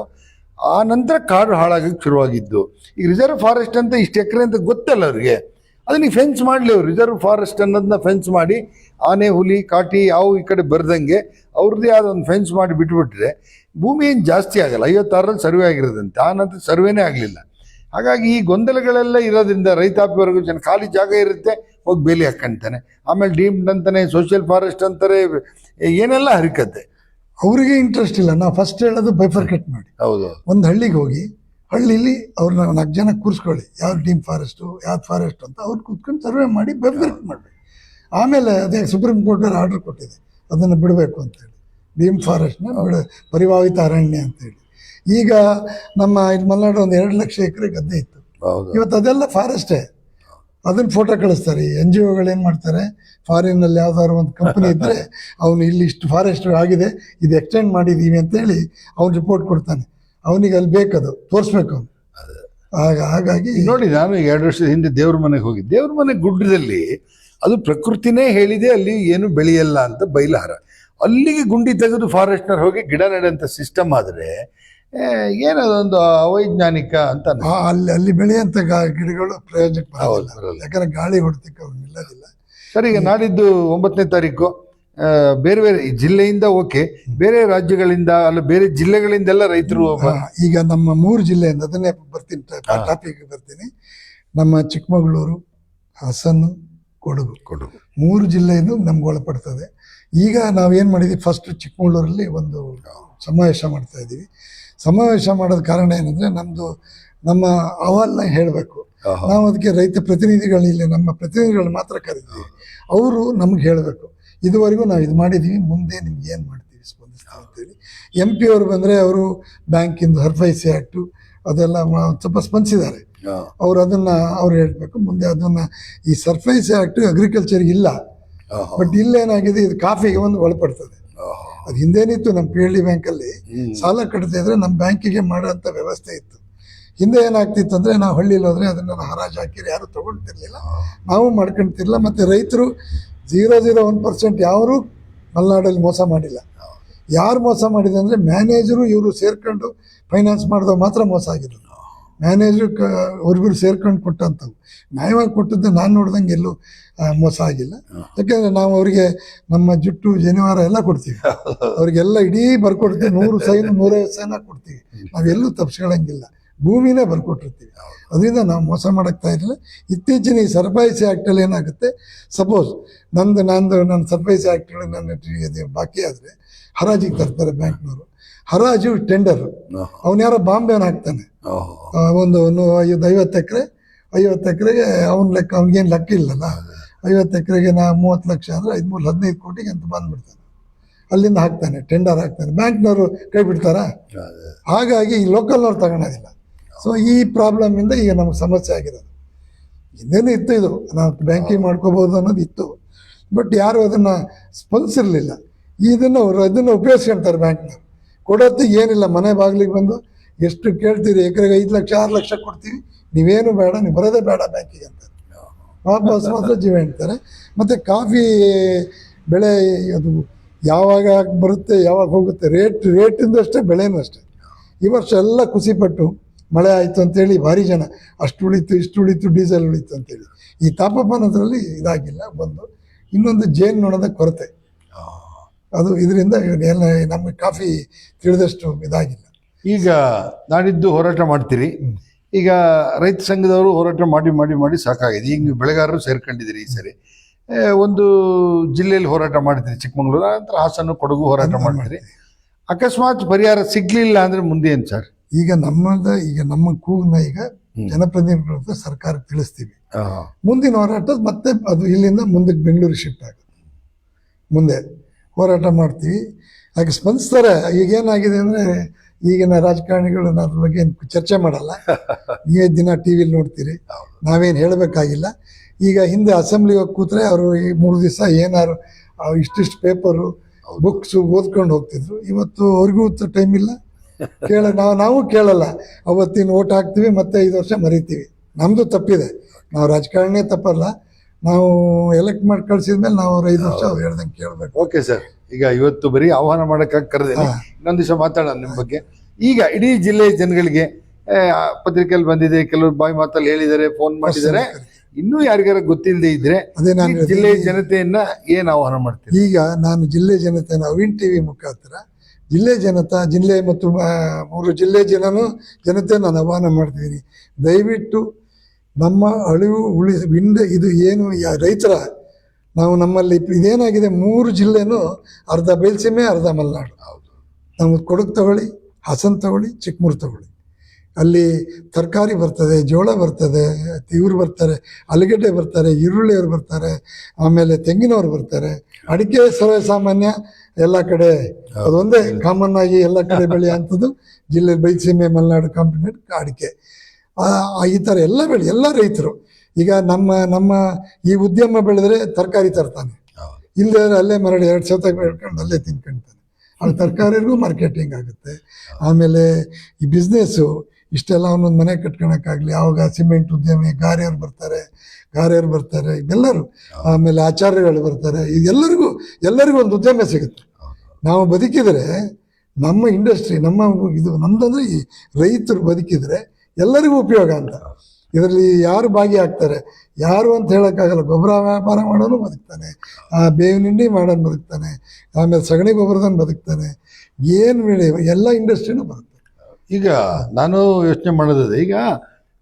ಆ ನಂತರ ಕಾಡು ಹಾಳಾಗಕ್ಕೆ ಶುರುವಾಗಿದ್ದು. ಈ ರಿಸರ್ವ್ ಫಾರೆಸ್ಟ್ ಅಂತ ಇಷ್ಟು ಎಕರೆ ಅಂತ ಗೊತ್ತಲ್ಲ ಅವ್ರಿಗೆ. ಅದನ್ನ ಫೆನ್ಸ್ ಮಾಡಲಿ ಅವರು. ರಿಸರ್ವ್ ಫಾರೆಸ್ಟ್ ಅನ್ನೋದನ್ನ ಫೆನ್ಸ್ ಮಾಡಿ ಆನೆ ಹುಲಿ ಕಾಟಿ ಯಾವ ಈ ಕಡೆ ಬರ್ದಂಗೆ ಅವ್ರದ್ದೇ ಆದ ಒಂದು ಫೆನ್ಸ್ ಮಾಡಿ ಬಿಟ್ಬಿಟ್ರೆ ಭೂಮಿ ಏನು ಜಾಸ್ತಿ ಆಗಲ್ಲ. ಐವತ್ತಾರಲ್ಲಿ ಸರ್ವೆ ಆಗಿರೋದಂತೆ. ಆ ನಂತರ ಸರ್ವೇನೇ ಆಗಲಿಲ್ಲ. ಹಾಗಾಗಿ ಈ ಗೊಂದಲಗಳೆಲ್ಲ ಇರೋದ್ರಿಂದ ರೈತಾಪಿವರೆಗೂ ಜನ ಖಾಲಿ ಜಾಗ ಇರುತ್ತೆ ಹೋಗಿ ಬೇಲಿ ಹಾಕೊಂತಾನೆ ಆಮೇಲೆ ಡೀಮ್ಡ್ ಅಂತಾನೆ ಸೋಷಿಯಲ್ ಫಾರೆಸ್ಟ್ ಅಂತಾರೆ ಏನೆಲ್ಲ ಹರಿಕತ್ತೆ ಅವರಿಗೆ ಇಂಟ್ರೆಸ್ಟ್ ಇಲ್ಲ. ನಾವು ಫಸ್ಟ್ ಹೇಳೋದು ಬೈಫರ್ಕೇಟ್ ಮಾಡಿ. ಹೌದು. ಒಂದು ಹಳ್ಳಿಗೆ ಹೋಗಿ ಹಳ್ಳಿಲಿ ಅವ್ರನ್ನ ನಾಲ್ಕು ಜನ ಕೂರಿಸ್ಕೊಳ್ಳಿ. ಯಾವ ಡೀಮ್ ಫಾರೆಸ್ಟು ಯಾವ್ದು ಫಾರೆಸ್ಟ್ ಅಂತ ಅವ್ರು ಕೂತ್ಕೊಂಡು ಸರ್ವೆ ಮಾಡಿ ಬೈಫರ್ಕೇಟ್ ಮಾಡಬೇಕು. ಆಮೇಲೆ ಅದೇ ಸುಪ್ರೀಂ ಕೋರ್ಟ್ ಆರ್ಡರ್ ಕೊಟ್ಟಿದೆ. ಅದನ್ನು ಬಿಡಬೇಕು ಅಂತೇಳಿ ಡೀಮ್ ಫಾರೆಸ್ಟ್ನ ಒಳ್ಳೆ ಪರಿಭಾವಿತ ಅರಣ್ಯ ಅಂತೇಳಿ ಈಗ ನಮ್ಮ ಇದು ಮಲೆನಾಡು ಒಂದು ಎರಡು ಲಕ್ಷ ಎಕರೆ ಗದ್ದೆ ಇತ್ತು. ಇವತ್ತು ಅದೆಲ್ಲ ಫಾರೆಸ್ಟೇ ಅದನ್ನ ಫೋಟೋ ಕಳಿಸ್ತಾರೆ. ಎನ್ ಜಿ ಒಗಳು ಏನು ಮಾಡ್ತಾರೆ? ಫಾರಿನಲ್ಲಿ ಯಾವ್ದಾದ್ರು ಒಂದು ಕಂಪ್ನಿ ಇದ್ದರೆ ಅವನು ಇಲ್ಲಿ ಇಷ್ಟು ಫಾರೆಸ್ಟ್ ಆಗಿದೆ ಇದು ಎಕ್ಸ್ಟೆಂಡ್ ಮಾಡಿದ್ದೀವಿ ಅಂತೇಳಿ ಅವ್ನು ರಿಪೋರ್ಟ್ ಕೊಡ್ತಾನೆ. ಅವನಿಗೆ ಅಲ್ಲಿ ಬೇಕದು ತೋರಿಸ್ಬೇಕು ಅವನು. ಆಗ ಹಾಗಾಗಿ ನೋಡಿ ನಾನು ಈಗ ಎರಡು ವರ್ಷದ ಹಿಂದೆ ದೇವ್ರ ಮನೆಗೆ ಹೋಗಿ ದೇವ್ರ ಮನೆ ಗುಡ್ಡದಲ್ಲಿ ಅದು ಪ್ರಕೃತಿನೇ ಹೇಳಿದೆ ಅಲ್ಲಿ ಏನು ಬೆಳೆಯಲ್ಲ ಅಂತ ಬೈಲಾರ. ಅಲ್ಲಿಗೆ ಗುಂಡಿ ತೆಗೆದು ಫಾರೆಸ್ಟ್ನರ್ ಹೋಗಿ ಗಿಡ ನೆಡಂತ ಸಿಸ್ಟಮ್ ಆದರೆ ಏನದೊಂದು ಅವೈಜ್ಞಾನಿಕ ಅಂತ. ಅಲ್ಲಿ ಅಲ್ಲಿ ಬೆಳೆಯಂತ ಗಾ- ಗಿಡಗಳು ಪ್ರಯೋಜನಕ್ಕೆ ಬರೋದಿಲ್ಲ. ಯಾಕಂದ್ರೆ ಗಾಳಿ ಹೊಡೆದಕ್ಕೆ ಅವ್ರು ನಿಲ್ಲೋದಿಲ್ಲ ಸರ್ ಈಗ ನಾಡಿದ್ದು ಒಂಬತ್ತನೇ ತಾರೀಕು. ಬೇರೆ ಬೇರೆ ಜಿಲ್ಲೆಯಿಂದ ಓಕೆ ಬೇರೆ ರಾಜ್ಯಗಳಿಂದ ಅಲ್ಲ ಬೇರೆ ಜಿಲ್ಲೆಗಳಿಂದೆಲ್ಲ ರೈತರು ಈಗ ನಮ್ಮ ಮೂರು ಜಿಲ್ಲೆಯಿಂದ ಅದನ್ನೇ ಬರ್ತೀನಿ ಟಾಪಿಕ್ ಬರ್ತೀನಿ. ನಮ್ಮ ಚಿಕ್ಕಮಗಳೂರು ಹಾಸನ್ನು ಕೊಡಗು. ಕೊಡಗು. ಮೂರು ಜಿಲ್ಲೆಯಿಂದ ನಮ್ಗೆ ಒಳಪಡ್ತದೆ. ಈಗ ನಾವೇನು ಮಾಡಿದ್ವಿ? ಫಸ್ಟ್ ಚಿಕ್ಕಮಗಳೂರಲ್ಲಿ ಒಂದು ಸಮಾವೇಶ ಮಾಡ್ತಾ ಇದ್ದೀವಿ. ಸಮಾವೇಶ ಮಾಡೋದ ಕಾರಣ ಏನಂದರೆ ನಮ್ಮದು ನಮ್ಮ ಅಹವಾಲನ್ನ ಹೇಳಬೇಕು. ನಾವು ಅದಕ್ಕೆ ರೈತ ಪ್ರತಿನಿಧಿಗಳಿಲ್ಲ ನಮ್ಮ ಪ್ರತಿನಿಧಿಗಳು ಮಾತ್ರ ಕರೀತೀವಿ. ಅವರು ನಮ್ಗೆ ಹೇಳಬೇಕು. ಇದುವರೆಗೂ ನಾವು ಇದು ಮಾಡಿದ್ದೀವಿ ಮುಂದೆ ನಿಮ್ಗೆ ಏನು ಮಾಡ್ತೀವಿ ಸ್ಪಂದಿಸ್ತೀವಿ ಅಂತೇಳಿ. ಎಂ ಪಿ ಅವರು ಬಂದರೆ ಅವರು ಬ್ಯಾಂಕಿಂದ ಹರ್ಫೈಸಿ ಆ್ಯಕ್ಟು ಅದೆಲ್ಲ ಸ್ವಲ್ಪ ಸ್ಪಂದಿಸಿದ್ದಾರೆ. ಅವರು ಅದನ್ನು ಅವ್ರು ಹೇಳಬೇಕು. ಮುಂದೆ ಅದನ್ನು ಈ ಸರ್ಫೈಸ್ ಆ್ಯಕ್ಟು ಅಗ್ರಿಕಲ್ಚರ್ಗೆ ಇಲ್ಲ. ಬಟ್ ಇಲ್ಲೇನಾಗಿದೆ ಇದು ಕಾಫಿಗೆ ಒಂದು ಒಳಪಡ್ತದೆ. ಅದು ಹಿಂದೇನಿತ್ತು ನಮ್ಮ ಪಿ ಎಲ್ ಡಿ ಬ್ಯಾಂಕಲ್ಲಿ. ಸಾಲ ಕಟ್ತಾ ಇದ್ರೆ ನಮ್ಮ ಬ್ಯಾಂಕಿಗೆ ಮಾಡೋಂಥ ವ್ಯವಸ್ಥೆ ಇತ್ತು. ಹಿಂದೆ ಏನಾಗ್ತಿತ್ತು ಅಂದರೆ ನಾವು ಹಳ್ಳಿಲಿ ಹೋದರೆ ಅದನ್ನು ಹರಾಜು ಹಾಕಿರಿ ಯಾರು ತೊಗೊಳ್ತಿರ್ಲಿಲ್ಲ. ನಾವು ಮಾಡ್ಕೊಳ್ತಿರ್ಲಿಲ್ಲ ಮತ್ತು ರೈತರು ಝೀರೋ ಜೀರೋ ಒನ್ ಪರ್ಸೆಂಟ್ ಯಾರು ಮಲೆನಾಡಲ್ಲಿ ಮೋಸ ಮಾಡಿಲ್ಲ. ಯಾರು ಮೋಸ ಮಾಡಿದೆ ಅಂದರೆ ಮ್ಯಾನೇಜರು ಇವರು ಸೇರ್ಕೊಂಡು ಫೈನಾನ್ಸ್ ಮಾಡಿದವ ಮಾತ್ರ ಮೋಸ ಆಗಿರೋದು. ಮ್ಯಾನೇಜರ್ ಕ ಅವ್ರಿಗೂ ಸೇರ್ಕೊಂಡು ಕೊಟ್ಟಂಥವು ನ್ಯಾಯವಾಗಿ ಕೊಟ್ಟದ್ದು ನಾನು ನೋಡ್ದಂಗೆ ಎಲ್ಲೂ ಮೋಸ ಆಗಿಲ್ಲ. ಯಾಕೆಂದರೆ ನಾವು ಅವರಿಗೆ ನಮ್ಮ ಜುಟ್ಟು ಜನಿವಾರ ಎಲ್ಲ ಕೊಡ್ತೀವಿ. ಅವ್ರಿಗೆಲ್ಲ ಇಡೀ ಬರ್ಕೊಡ್ತೀವಿ. ನೂರು ಸೈನ್ ನೂರೈವತ್ತು ಸೈನ ಕೊಡ್ತೀವಿ. ನಾವೆಲ್ಲೂ ತಪ್ಪಿಸ್ಕೊಳ್ಳಂಗಿಲ್ಲ ಭೂಮಿನೇ ಬರ್ಕೊಟ್ಟಿರ್ತೀವಿ. ಅದರಿಂದ ನಾವು ಮೋಸ ಮಾಡೋಕ್ತಾ ಇರಲಿಲ್ಲ ಇತ್ತೀಚಿನ ಈ ಸರ್ಫೈಸಿ ಆ್ಯಕ್ಟಲ್ಲಿ ಏನಾಗುತ್ತೆ? ಸಪೋಸ್ ನಂದು ನಂದು ನನ್ನ ಸರ್ಪೈಸಿ ಆ್ಯಕ್ಟ್ಗಳು ನನ್ನ ಬಾಕಿ ಆದರೆ ಹರಾಜಿಗೆ ತರ್ತಾರೆ ಬ್ಯಾಂಕ್ನವರು. ಹರಾಜು ಟೆಂಡರ್. ಅವನು ಯಾರೋ ಬಾಂಬೆನ ಹಾಕ್ತಾನೆ. ಒಂದು ಐವತ್ತು ಐವತ್ತು ಎಕರೆ ಐವತ್ತು ಎಕರೆಗೆ ಅವನ ಲೆಕ್ಕ ಅವ್ನಿಗೇನು ಲೆಕ್ಕ ಇಲ್ಲಲ್ಲ? ಐವತ್ತು ಎಕರೆಗೆ ನಾ ಮೂವತ್ತು ಲಕ್ಷ ಅಂದರೆ ಐದುಮೂರು ಹದಿನೈದು ಕೋಟಿಗೆ ಅಂತ ಬಂದ್ಬಿಡ್ತಾನೆ. ಅಲ್ಲಿಂದ ಹಾಕ್ತಾನೆ ಟೆಂಡರ್ ಹಾಕ್ತಾನೆ. ಬ್ಯಾಂಕ್ನವರು ಕೈ ಬಿಡ್ತಾರಾ? ಹಾಗಾಗಿ ಈ ಲೋಕಲ್ನವ್ರು ತಗೊಳೋದಿಲ್ಲ. ಸೊ ಈ ಪ್ರಾಬ್ಲಮಿಂದ ಈಗ ನಮ್ಗೆ ಸಮಸ್ಯೆ ಆಗಿದೆ. ಇನ್ನೇನು ಇತ್ತು ಇದು? ನಾವು ಬ್ಯಾಂಕಿಂಗ್ ಮಾಡ್ಕೋಬೋದು ಅನ್ನೋದು ಇತ್ತು. ಬಟ್ ಯಾರು ಅದನ್ನು ಸ್ಪಂದಿಸಿರಲಿಲ್ಲ. ಇದನ್ನು ಅವರು ಅದನ್ನು ಉಪಯೋಗಿಸ್ಕೊಂತಾರೆ ಬ್ಯಾಂಕ್ನ. ಕೊಡೋತ್ತಿಗೆ ಏನಿಲ್ಲ, ಮನೆ ಬಾಗಿಲಿಗೆ ಬಂದು ಎಷ್ಟು ಕೇಳ್ತೀರಿ? ಎಕರೆಗೆ ಐದು ಲಕ್ಷ, ಆರು ಲಕ್ಷ ಕೊಡ್ತೀವಿ. ನೀವೇನು ಬೇಡ, ನೀವು ಬರೋದೇ ಬೇಡ ಬ್ಯಾಂಕಿಗೆ ಅಂತ. ವಾಪಸ್ ಮಾತ್ರ ಜೀವ ಹೇಳ್ತಾರೆ. ಮತ್ತು ಕಾಫಿ ಬೆಳೆ ಅದು ಯಾವಾಗ ಬರುತ್ತೆ, ಯಾವಾಗ ಹೋಗುತ್ತೆ? ರೇಟ್ ರೇಟಿಂದು ಅಷ್ಟೇ ಬೆಳೆನೂ ಅಷ್ಟೇ. ಈ ವರ್ಷ ಎಲ್ಲ ಖುಷಿಪಟ್ಟು ಮಳೆ ಆಯಿತು ಅಂತೇಳಿ ಭಾರಿ ಜನ. ಅಷ್ಟು ಉಳಿತು ಇಷ್ಟು ಉಳಿತು ಡೀಸೆಲ್ ಉಳಿತು ಅಂತೇಳಿ. ಈ ತಾಪಮಾನದಲ್ಲಿ ಇದಾಗಿಲ್ಲ ಬಂದು ಇನ್ನೊಂದು ಜೇನು ನೊಣದ ಕೊರತೆ. ಅದು ಇದರಿಂದ ಎಲ್ಲ ನಮಗೆ ಕಾಫಿ ತಿಳಿದಷ್ಟು ಇದಾಗಿಲ್ಲ. ಈಗ ನಾಡಿದ್ದು ಹೋರಾಟ ಮಾಡ್ತೀರಿ. ಈಗ ರೈತ ಸಂಘದವರು ಹೋರಾಟ ಮಾಡಿ ಮಾಡಿ ಮಾಡಿ ಸಾಕಾಗಿದೆ. ಈಗ ನೀವು ಬೆಳೆಗಾರರು ಸೇರ್ಕೊಂಡಿದ್ದೀರಿ ಈ ಸರಿ. ಒಂದು ಜಿಲ್ಲೆಯಲ್ಲಿ ಹೋರಾಟ ಮಾಡ್ತೀರಿ ಚಿಕ್ಕಮಂಗ್ಳೂರು ನಂತರ ಹಾಸನ ಕೊಡಗು ಹೋರಾಟ ಮಾಡ್ತೀರಿ. ಅಕಸ್ಮಾತ್ ಪರಿಹಾರ ಸಿಗಲಿಲ್ಲ ಅಂದರೆ ಮುಂದೆ ಏನು ಸರ್? ಈಗ ನಮ್ಮದ ಈಗ ನಮ್ಮ ಕೂಗನ್ನ ಈಗ ಜನಪ್ರತಿನಿಧಿಗಳ ಸರ್ಕಾರಕ್ಕೆ ತಿಳಿಸ್ತೀವಿ. ಮುಂದಿನ ಹೋರಾಟ ಮತ್ತೆ ಅದು ಇಲ್ಲಿಂದ ಮುಂದಕ್ಕೆ ಬೆಂಗಳೂರು ಶಿಫ್ಟ್ ಆಗುತ್ತೆ. ಮುಂದೆ ಹೋರಾಟ ಮಾಡ್ತೀವಿ. ಹಾಗೆ ಸ್ಪಂದಿಸ್ತಾರೆ ಈಗ ಏನಾಗಿದೆ ಅಂದರೆ ಈಗಿನ ರಾಜಕಾರಣಿಗಳು ಅದ್ರ ಬಗ್ಗೆ ಏನು ಚರ್ಚೆ ಮಾಡಲ್ಲ. ನೀವೇ ದಿನ ಟಿ ವಿಲಿ ನೋಡ್ತೀರಿ ನಾವೇನು ಹೇಳಬೇಕಾಗಿಲ್ಲ. ಈಗ ಹಿಂದೆ ಅಸೆಂಬ್ಲಿ ಹೋಗಿ ಕೂತ್ರೆ ಅವರು ಈ ಮೂರು ದಿವಸ ಏನಾರು ಇಷ್ಟಿಷ್ಟು ಪೇಪರು ಬುಕ್ಸು ಓದ್ಕೊಂಡು ಹೋಗ್ತಿದ್ರು. ಇವತ್ತು ಅವ್ರಿಗೂ ಟೈಮ್ ಇಲ್ಲ. ಕೇಳ ನಾವು ನಾವು ಕೇಳಲ್ಲ. ಅವತ್ತಿನ ಓಟ್ ಹಾಕ್ತೀವಿ ಮತ್ತೆ ಐದು ವರ್ಷ ಮರಿತೀವಿ. ನಮ್ಮದು ತಪ್ಪಿದೆ. ನಾವು ರಾಜಕಾರಣಿ ತಪ್ಪಲ್ಲ. ನಾವು ಎಲೆಕ್ಟ್ ಮಾಡಿ ಕಳ್ಸಿದ್ಮೇಲೆ ನಾವು ಅವ್ರು ಐದು ವರ್ಷ ಅವ್ರು ಹೇಳ್ದಂಗೆ ಕೇಳಬೇಕು. ಓಕೆ ಸರ್ ಈಗ ಇವತ್ತು ಬರೀ ಆಹ್ವಾನ ಮಾಡಕ್ಕಾಗಿ ಕರೆದೇನೆ ಹಾ. ಇನ್ನೊಂದು ದಿವಸ ಮಾತಾಡೋಣ ನಿಮ್ಮ ಬಗ್ಗೆ. ಈಗ ಇಡೀ ಜಿಲ್ಲೆಯ ಜನಗಳಿಗೆ ಪತ್ರಿಕೆಯಲ್ಲಿ ಬಂದಿದೆ ಕೆಲವರು ಬಾಯಿ ಮಾತಲ್ಲಿ ಹೇಳಿದ್ದಾರೆ ಫೋನ್ ಮಾಡಿದ್ದಾರೆ. ಇನ್ನೂ ಯಾರಿಗಾರ ಗೊತ್ತಿಲ್ಲದೆ ಇದ್ರೆ ಅದೇ ನಾನು ಜಿಲ್ಲೆಯ ಜನತೆಯನ್ನ ಏನು ಆಹ್ವಾನ ಮಾಡ್ತೀನಿ ಈಗ ನಾನು ಜಿಲ್ಲೆ ಜನತೆ ನವೀನ್ ಟಿವಿ ಮುಖಾಂತರ ಜಿಲ್ಲೆ ಜನತಾ ಜಿಲ್ಲೆ ಮತ್ತು ಮೂರು ಜಿಲ್ಲೆ ಜನನು ಜನತೆ ನಾನು ಆಹ್ವಾನ ಮಾಡ್ತಿದ್ದೀನಿ. ದಯವಿಟ್ಟು ನಮ್ಮ ಅಳಿವು ಉಳಿ ಹಿಂದೆ ಇದು ಏನು ಯಾ- ರೈತರ ನಾವು ನಮ್ಮಲ್ಲಿ ಇದೇನಾಗಿದೆ ಮೂರು ಜಿಲ್ಲೆನೂ ಅರ್ಧ ಬಯಲ್ಸೀಮೆ ಅರ್ಧ ಮಲೆನಾಡು. ನಾವು ಕೊಡಗು ತಗೊಳ್ಳಿ ಹಾಸನ್ ತಗೊಳ್ಳಿ ಚಿಕ್ಕಮೂರು ತಗೊಳ್ಳಿ. ಅಲ್ಲಿ ತರಕಾರಿ ಬರ್ತದೆ ಜೋಳ ಬರ್ತದೆ ಇವ್ರು ಬರ್ತಾರೆ ಆಲೂಗೆಡ್ಡೆ ಬರ್ತಾರೆ ಈರುಳ್ಳಿಯವ್ರು ಬರ್ತಾರೆ ಆಮೇಲೆ ತೆಂಗಿನವ್ರು ಬರ್ತಾರೆ. ಅಡಿಕೆ ಸರ್ವೇ ಸಾಮಾನ್ಯ ಎಲ್ಲ ಕಡೆ ಅದೊಂದೇ ಕಾಮನ್ ಆಗಿ ಎಲ್ಲ ಕಡೆ ಬೆಳೆಯುವಂಥದ್ದು ಜಿಲ್ಲೆ ಬೈಸೀಮೆ ಮಲೆನಾಡು ಕಾಂಪಿನೆಂಟ್ ಅಡಿಕೆ. ಆ- ಆ ಈ ಥರ ಎಲ್ಲ ಬೆಳೆ ಎಲ್ಲ ರೈತರು. ಈಗ ನಮ್ಮ ನಮ್ಮ ಈ ಉದ್ಯಮ ಬೆಳೆದ್ರೆ ತರಕಾರಿ ತರ್ತಾನೆ. ಇಲ್ಲದೆ ಅಲ್ಲೇ ಮರಳಿ ಎರಡು ಸೌತೆ ಬೆಳ್ಕೊಂಡು ಅಲ್ಲೇ ತಿನ್ಕೊಂತಾನೆ. ಅಲ್ಲಿ ತರಕಾರಿಗೂ ಮಾರ್ಕೆಟಿಂಗ್ ಆಗುತ್ತೆ. ಆಮೇಲೆ ಈ ಬಿಸ್ನೆಸ್ಸು ಇಷ್ಟೆಲ್ಲ ಒಂದೊಂದು ಮನೆ ಕಟ್ಕೊಳಕ್ಕಾಗಲಿ ಆವಾಗ ಸಿಮೆಂಟ್ ಉದ್ಯಮಿ ಗಾರೆಯವ್ರು ಬರ್ತಾರೆ ಗಾರೆಯವ್ರು ಬರ್ತಾರೆ ಎಲ್ಲರೂ ಆಮೇಲೆ ಆಚಾರ್ಯಗಳು ಬರ್ತಾರೆ ಇದೆಲ್ಲರಿಗೂ ಎಲ್ಲರಿಗೂ ಒಂದು ಉದ್ಯಮ ಸಿಗುತ್ತೆ. ನಾವು ಬದುಕಿದರೆ ನಮ್ಮ ಇಂಡಸ್ಟ್ರಿ, ನಮ್ಮ ಇದು ನಮ್ದಂದ್ರೆ ಈ ರೈತರು ಬದುಕಿದರೆ ಎಲ್ಲರಿಗೂ ಉಪಯೋಗ ಅಂತ. ಇದರಲ್ಲಿ ಯಾರು ಭಾಗಿಯಾಗ್ತಾರೆ ಯಾರು ಅಂತ ಹೇಳೋಕ್ಕಾಗಲ್ಲ. ಗೊಬ್ಬರ ವ್ಯಾಪಾರ ಮಾಡೋನು ಬದುಕ್ತಾನೆ. ಆ ಬೇವಿನಿಂಡಿ ಮಾಡೋನು ಬದುಕ್ತಾನೆ. ಆಮೇಲೆ ಸಗಣಿ ಗೊಬ್ಬರದನ್ನು ಬದುಕ್ತಾನೆ. ಏನು ಬೆಳೆ ಎಲ್ಲ ಇಂಡಸ್ಟ್ರಿನೂ ಬರುತ್ತೆ. ಈಗ ನಾನು ಯೋಚನೆ ಮಾಡೋದಿದೆ ಈಗ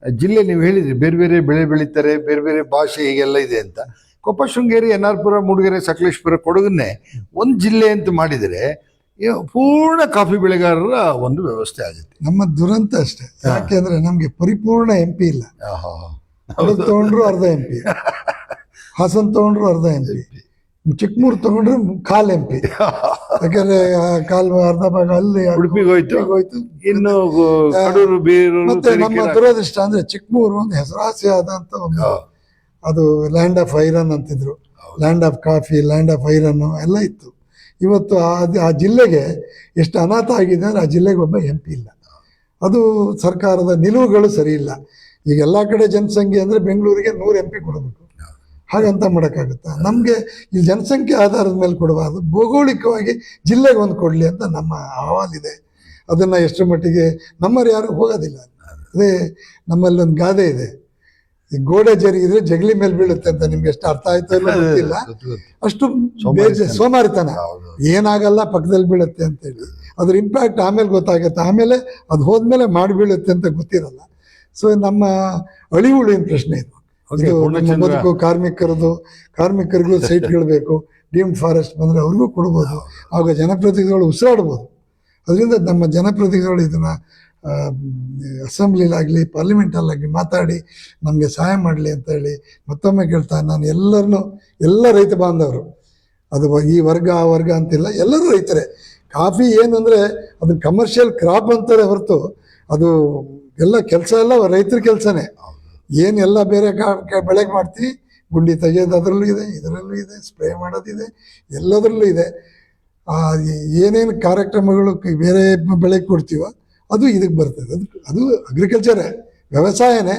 ಜಿಲ್ಲೆ ನೀವು ಹೇಳಿದ್ರಿ, ಬೇರೆ ಬೇರೆ ಬೆಳೆ ಬೆಳೀತಾರೆ, ಬೇರೆ ಬೇರೆ ಭಾಷೆ ಹೀಗೆಲ್ಲ ಇದೆ ಅಂತ. ಕೊಪ್ಪ ಶೃಂಗೇರಿ ಎನ್ ಆರ್ ಪುರ ಮೂಡಿಗೆರೆ ಸಕಲೇಶ್ಪುರ ಕೊಡಗನ್ನೇ ಒಂದು ಜಿಲ್ಲೆ ಅಂತ ಮಾಡಿದರೆ ಪೂರ್ಣ ಕಾಫಿ ಬೆಳೆಗಾರರ ಒಂದು ವ್ಯವಸ್ಥೆ ಆಗುತ್ತೆ. ನಮ್ಮ ದುರಂತ ಅಷ್ಟೇ. ಯಾಕೆಂದ್ರೆ ನಮಗೆ ಪರಿಪೂರ್ಣ ಎಂ ಪಿ ಇಲ್ಲ. ಆಹಾ. ಕೊಡಗು ತಗೊಂಡ್ರು ಅರ್ಧ ಎಂ ಪಿ. ಹಾಸನ್ ತಗೊಂಡ್ರು ಅರ್ಧ ಎಂ ಪಿ. ಚಿಕ್ಕಮೂರು ತಗೊಂಡ್ರು ಕಾಲ್ ಎಂ ಪಿ. ಯಾಕಂದ್ರೆ ಕಾಲ್ ಅರ್ಧ ಭಾಗ ಅಲ್ಲಿ ಉಡುಪಿಗೆ ಹೋಯ್ತು. ಹೋಯ್ತು. ಇನ್ನು ಮತ್ತೆ ನಮ್ಮ ದುರದೃಷ್ಟ ಅಂದ್ರೆ ಚಿಕ್ಕಮೂರು ಒಂದು ಹೆಸರಾಸೆಯಾದಂತ ಒಂದು ಹಾ. ಅದು ಲ್ಯಾಂಡ್ ಆಫ್ ಐರನ್ ಅಂತಿದ್ರು. Land of coffee land of iron ಎಲ್ಲ ಇತ್ತು. ಇವತ್ತು ಆ ಆ ಜಿಲ್ಲೆಗೆ ಎಷ್ಟು ಅನಾಥ ಆಗಿದೆ ಅಂದರೆ ಆ ಜಿಲ್ಲೆಗೆ ಒಬ್ಬ ಎಂ ಪಿ ಇಲ್ಲ. ಅದು ಸರ್ಕಾರದ ನಿಲುವುಗಳು ಸರಿ ಇಲ್ಲ. ಈಗ ಎಲ್ಲ ಕಡೆ ಜನಸಂಖ್ಯೆ ಅಂದರೆ ಬೆಂಗಳೂರಿಗೆ ನೂರು ಎಂ ಪಿ ಕೊಡಬೇಕು. ಹಾಗಂತ ಮಾಡೋಕ್ಕಾಗುತ್ತಾ? ನಮಗೆ ಈ ಜನಸಂಖ್ಯೆ ಆಧಾರದ ಮೇಲೆ ಕೊಡಬಾರ್ದು ಭೌಗೋಳಿಕವಾಗಿ ಜಿಲ್ಲೆಗೆ ಒಂದು ಕೊಡಲಿ ಅಂತ ನಮ್ಮ ಅಹವಾಲಿದೆ ಅದನ್ನು ಎಷ್ಟು ಮಟ್ಟಿಗೆ ನಮ್ಮವ್ರು ಯಾರು ಹೋಗೋದಿಲ್ಲ. ಅದೇ ನಮ್ಮಲ್ಲಿ ಒಂದು ಗಾದೆ ಇದೆ. ಈ ಗೋಡೆ ಜರಿಗಿದ್ರೆ ಜಗಲಿ ಮೇಲೆ ಬೀಳುತ್ತೆ ಅಂತ ನಿಮ್ಗೆ ಎಷ್ಟು ಅರ್ಥ ಆಯ್ತು ಇಲ್ಲ ಗೊತ್ತಿಲ್ಲ. ಗೊತ್ತು, ಗೊತ್ತು. ಅಷ್ಟು ಬೇಜ ಸೋಮಾರಿತನ. ಏನಾಗಲ್ಲ ಪಕ್ಕದಲ್ಲಿ ಬೀಳುತ್ತೆ ಅಂತ ಹೇಳಿ. ಅದ್ರ ಇಂಪ್ಯಾಕ್ಟ್ ಆಮೇಲೆ ಗೊತ್ತಾಗುತ್ತೆ. ಆಮೇಲೆ ಅದು ಹೋದ್ಮೇಲೆ ಮಾಡಿ ಬೀಳುತ್ತೆ ಅಂತ ಗೊತ್ತಿರಲ್ಲ. ಸೊ ನಮ್ಮ ಅಳಿವುಳಿನ ಪ್ರಶ್ನೆ ಇದು. ಬದುಕು ಕಾರ್ಮಿಕರದು ಕಾರ್ಮಿಕರಿಗೂ ಸೈಟ್ಗಳು ಬೇಕು ಡೀಮ್ಡ್ ಫಾರೆಸ್ಟ್ ಬಂದ್ರೆ ಅವ್ರಿಗೂ ಕೊಡ್ಬೋದು. ಆಗ ಜನಪ್ರತಿನಿಧಿಗಳು ಉಸಿರಾಡ್ಬೋದು. ಅದರಿಂದ ನಮ್ಮ ಜನಪ್ರತಿನಿಧಿಗಳು ಇದನ್ನು ಅಸೆಂಬ್ಲಿಲಾಗಲಿ ಪಾರ್ಲಿಮೆಂಟಲ್ಲಾಗಲಿ ಮಾತಾಡಿ, ನಮಗೆ ಸಹಾಯ ಮಾಡಲಿ ಅಂತ ಹೇಳಿ ಮತ್ತೊಮ್ಮೆ ಕೇಳ್ತಾ ನಾನು ಎಲ್ಲರನ್ನೂ, ಎಲ್ಲ ರೈತ ಬಾಂಧವರು, ಅದು ಈ ವರ್ಗ, ಆ ವರ್ಗ ಅಂತಿಲ್ಲ, ಎಲ್ಲರೂ ರೈತರೇ. ಕಾಫಿ ಏನಂದರೆ ಅದು ಕಮರ್ಷಿಯಲ್ ಕ್ರಾಪ್ ಅಂತಾರೆ ಹೊರತು, ಅದು ಎಲ್ಲ ಕೆಲಸ ಎಲ್ಲ ರೈತರ ಕೆಲಸನೇ. ಏನೆಲ್ಲ ಬೇರೆ ಬೆಳೆಗೆ ಮಾಡ್ತೀವಿ, ಗುಂಡಿ ತೆಗೆಯೋದು ಅದರಲ್ಲೂ ಇದೆ, ಇದರಲ್ಲೂ ಇದೆ ಸ್ಪ್ರೇ ಮಾಡೋದಿದೆ ಎಲ್ಲದರಲ್ಲೂ ಇದೆ. ಏನೇನು ಕಾರ್ಯಕ್ರಮಗಳು ಬೇರೆ ಬೆಳೆಗೆ ಕೊಡ್ತೀವೋ ಅದು ಇದಕ್ಕೆ ಬರ್ತದೆ. ಅದು ಅದು ಅಗ್ರಿಕಲ್ಚರೇ ವ್ಯವಸಾಯನೇ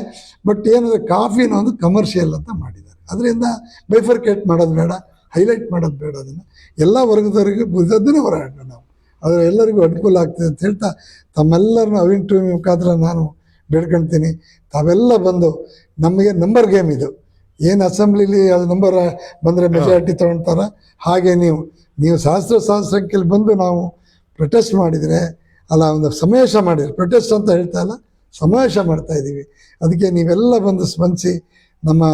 ಬಟ್ ಏನಂದರೆ ಕಾಫಿನ ಒಂದು ಕಮರ್ಷಿಯಲ್ ಅಂತ ಮಾಡಿದ್ದಾರೆ. ಅದರಿಂದ ಬೈಫರ್ಕೇಟ್ ಮಾಡೋದು ಬೇಡ ಹೈಲೈಟ್ ಮಾಡೋದು ಬೇಡ ಅದನ್ನು. ಎಲ್ಲ ವರ್ಗದವರಿಗೆ ಬುದ್ಧದ್ದನ್ನೇ ಹೋರಾಟ ನಾವು. ಅದರ ಎಲ್ಲರಿಗೂ ಅನುಕೂಲ ಆಗ್ತದೆ ಅಂತ ಹೇಳ್ತಾ ತಮ್ಮೆಲ್ಲರನ್ನ ಅವಿನ್ ಟು ಮುಖಾಂತರ ನಾನು ಬೇಡ್ಕೊಳ್ತೀನಿ. ತಾವೆಲ್ಲ ಬಂದು ನಮಗೆ ನಂಬರ್ ಗೇಮ್ ಇದು. ಏನು ಅಸೆಂಬ್ಲಿಲಿ ಅದು ನಂಬರ್ ಬಂದರೆ ಮೆಜಾರಿಟಿ ತೊಗೊಳ್ತಾರ ಹಾಗೆ ನೀವು ನೀವು ಸಹಸ್ರ ಸಹಸ್ರ ಸಂಖ್ಯೆಯಲ್ಲಿ ಬಂದು ನಾವು ಪ್ರೊಟೆಸ್ಟ್ ಮಾಡಿದರೆ ಅಲ್ಲ, ಒಂದು ಸಮಾವೇಶ ಮಾಡಿ ಪ್ರೊಟೆಸ್ಟ್ ಅಂತ ಹೇಳ್ತಾ ಇಲ್ಲ, ಸಮಾವೇಶ ಮಾಡ್ತಾ ಇದ್ದೀವಿ. ಅದಕ್ಕೆ ನೀವೆಲ್ಲ ಬಂದು ಸ್ಪಂದಿಸಿ, ನಮ್ಮ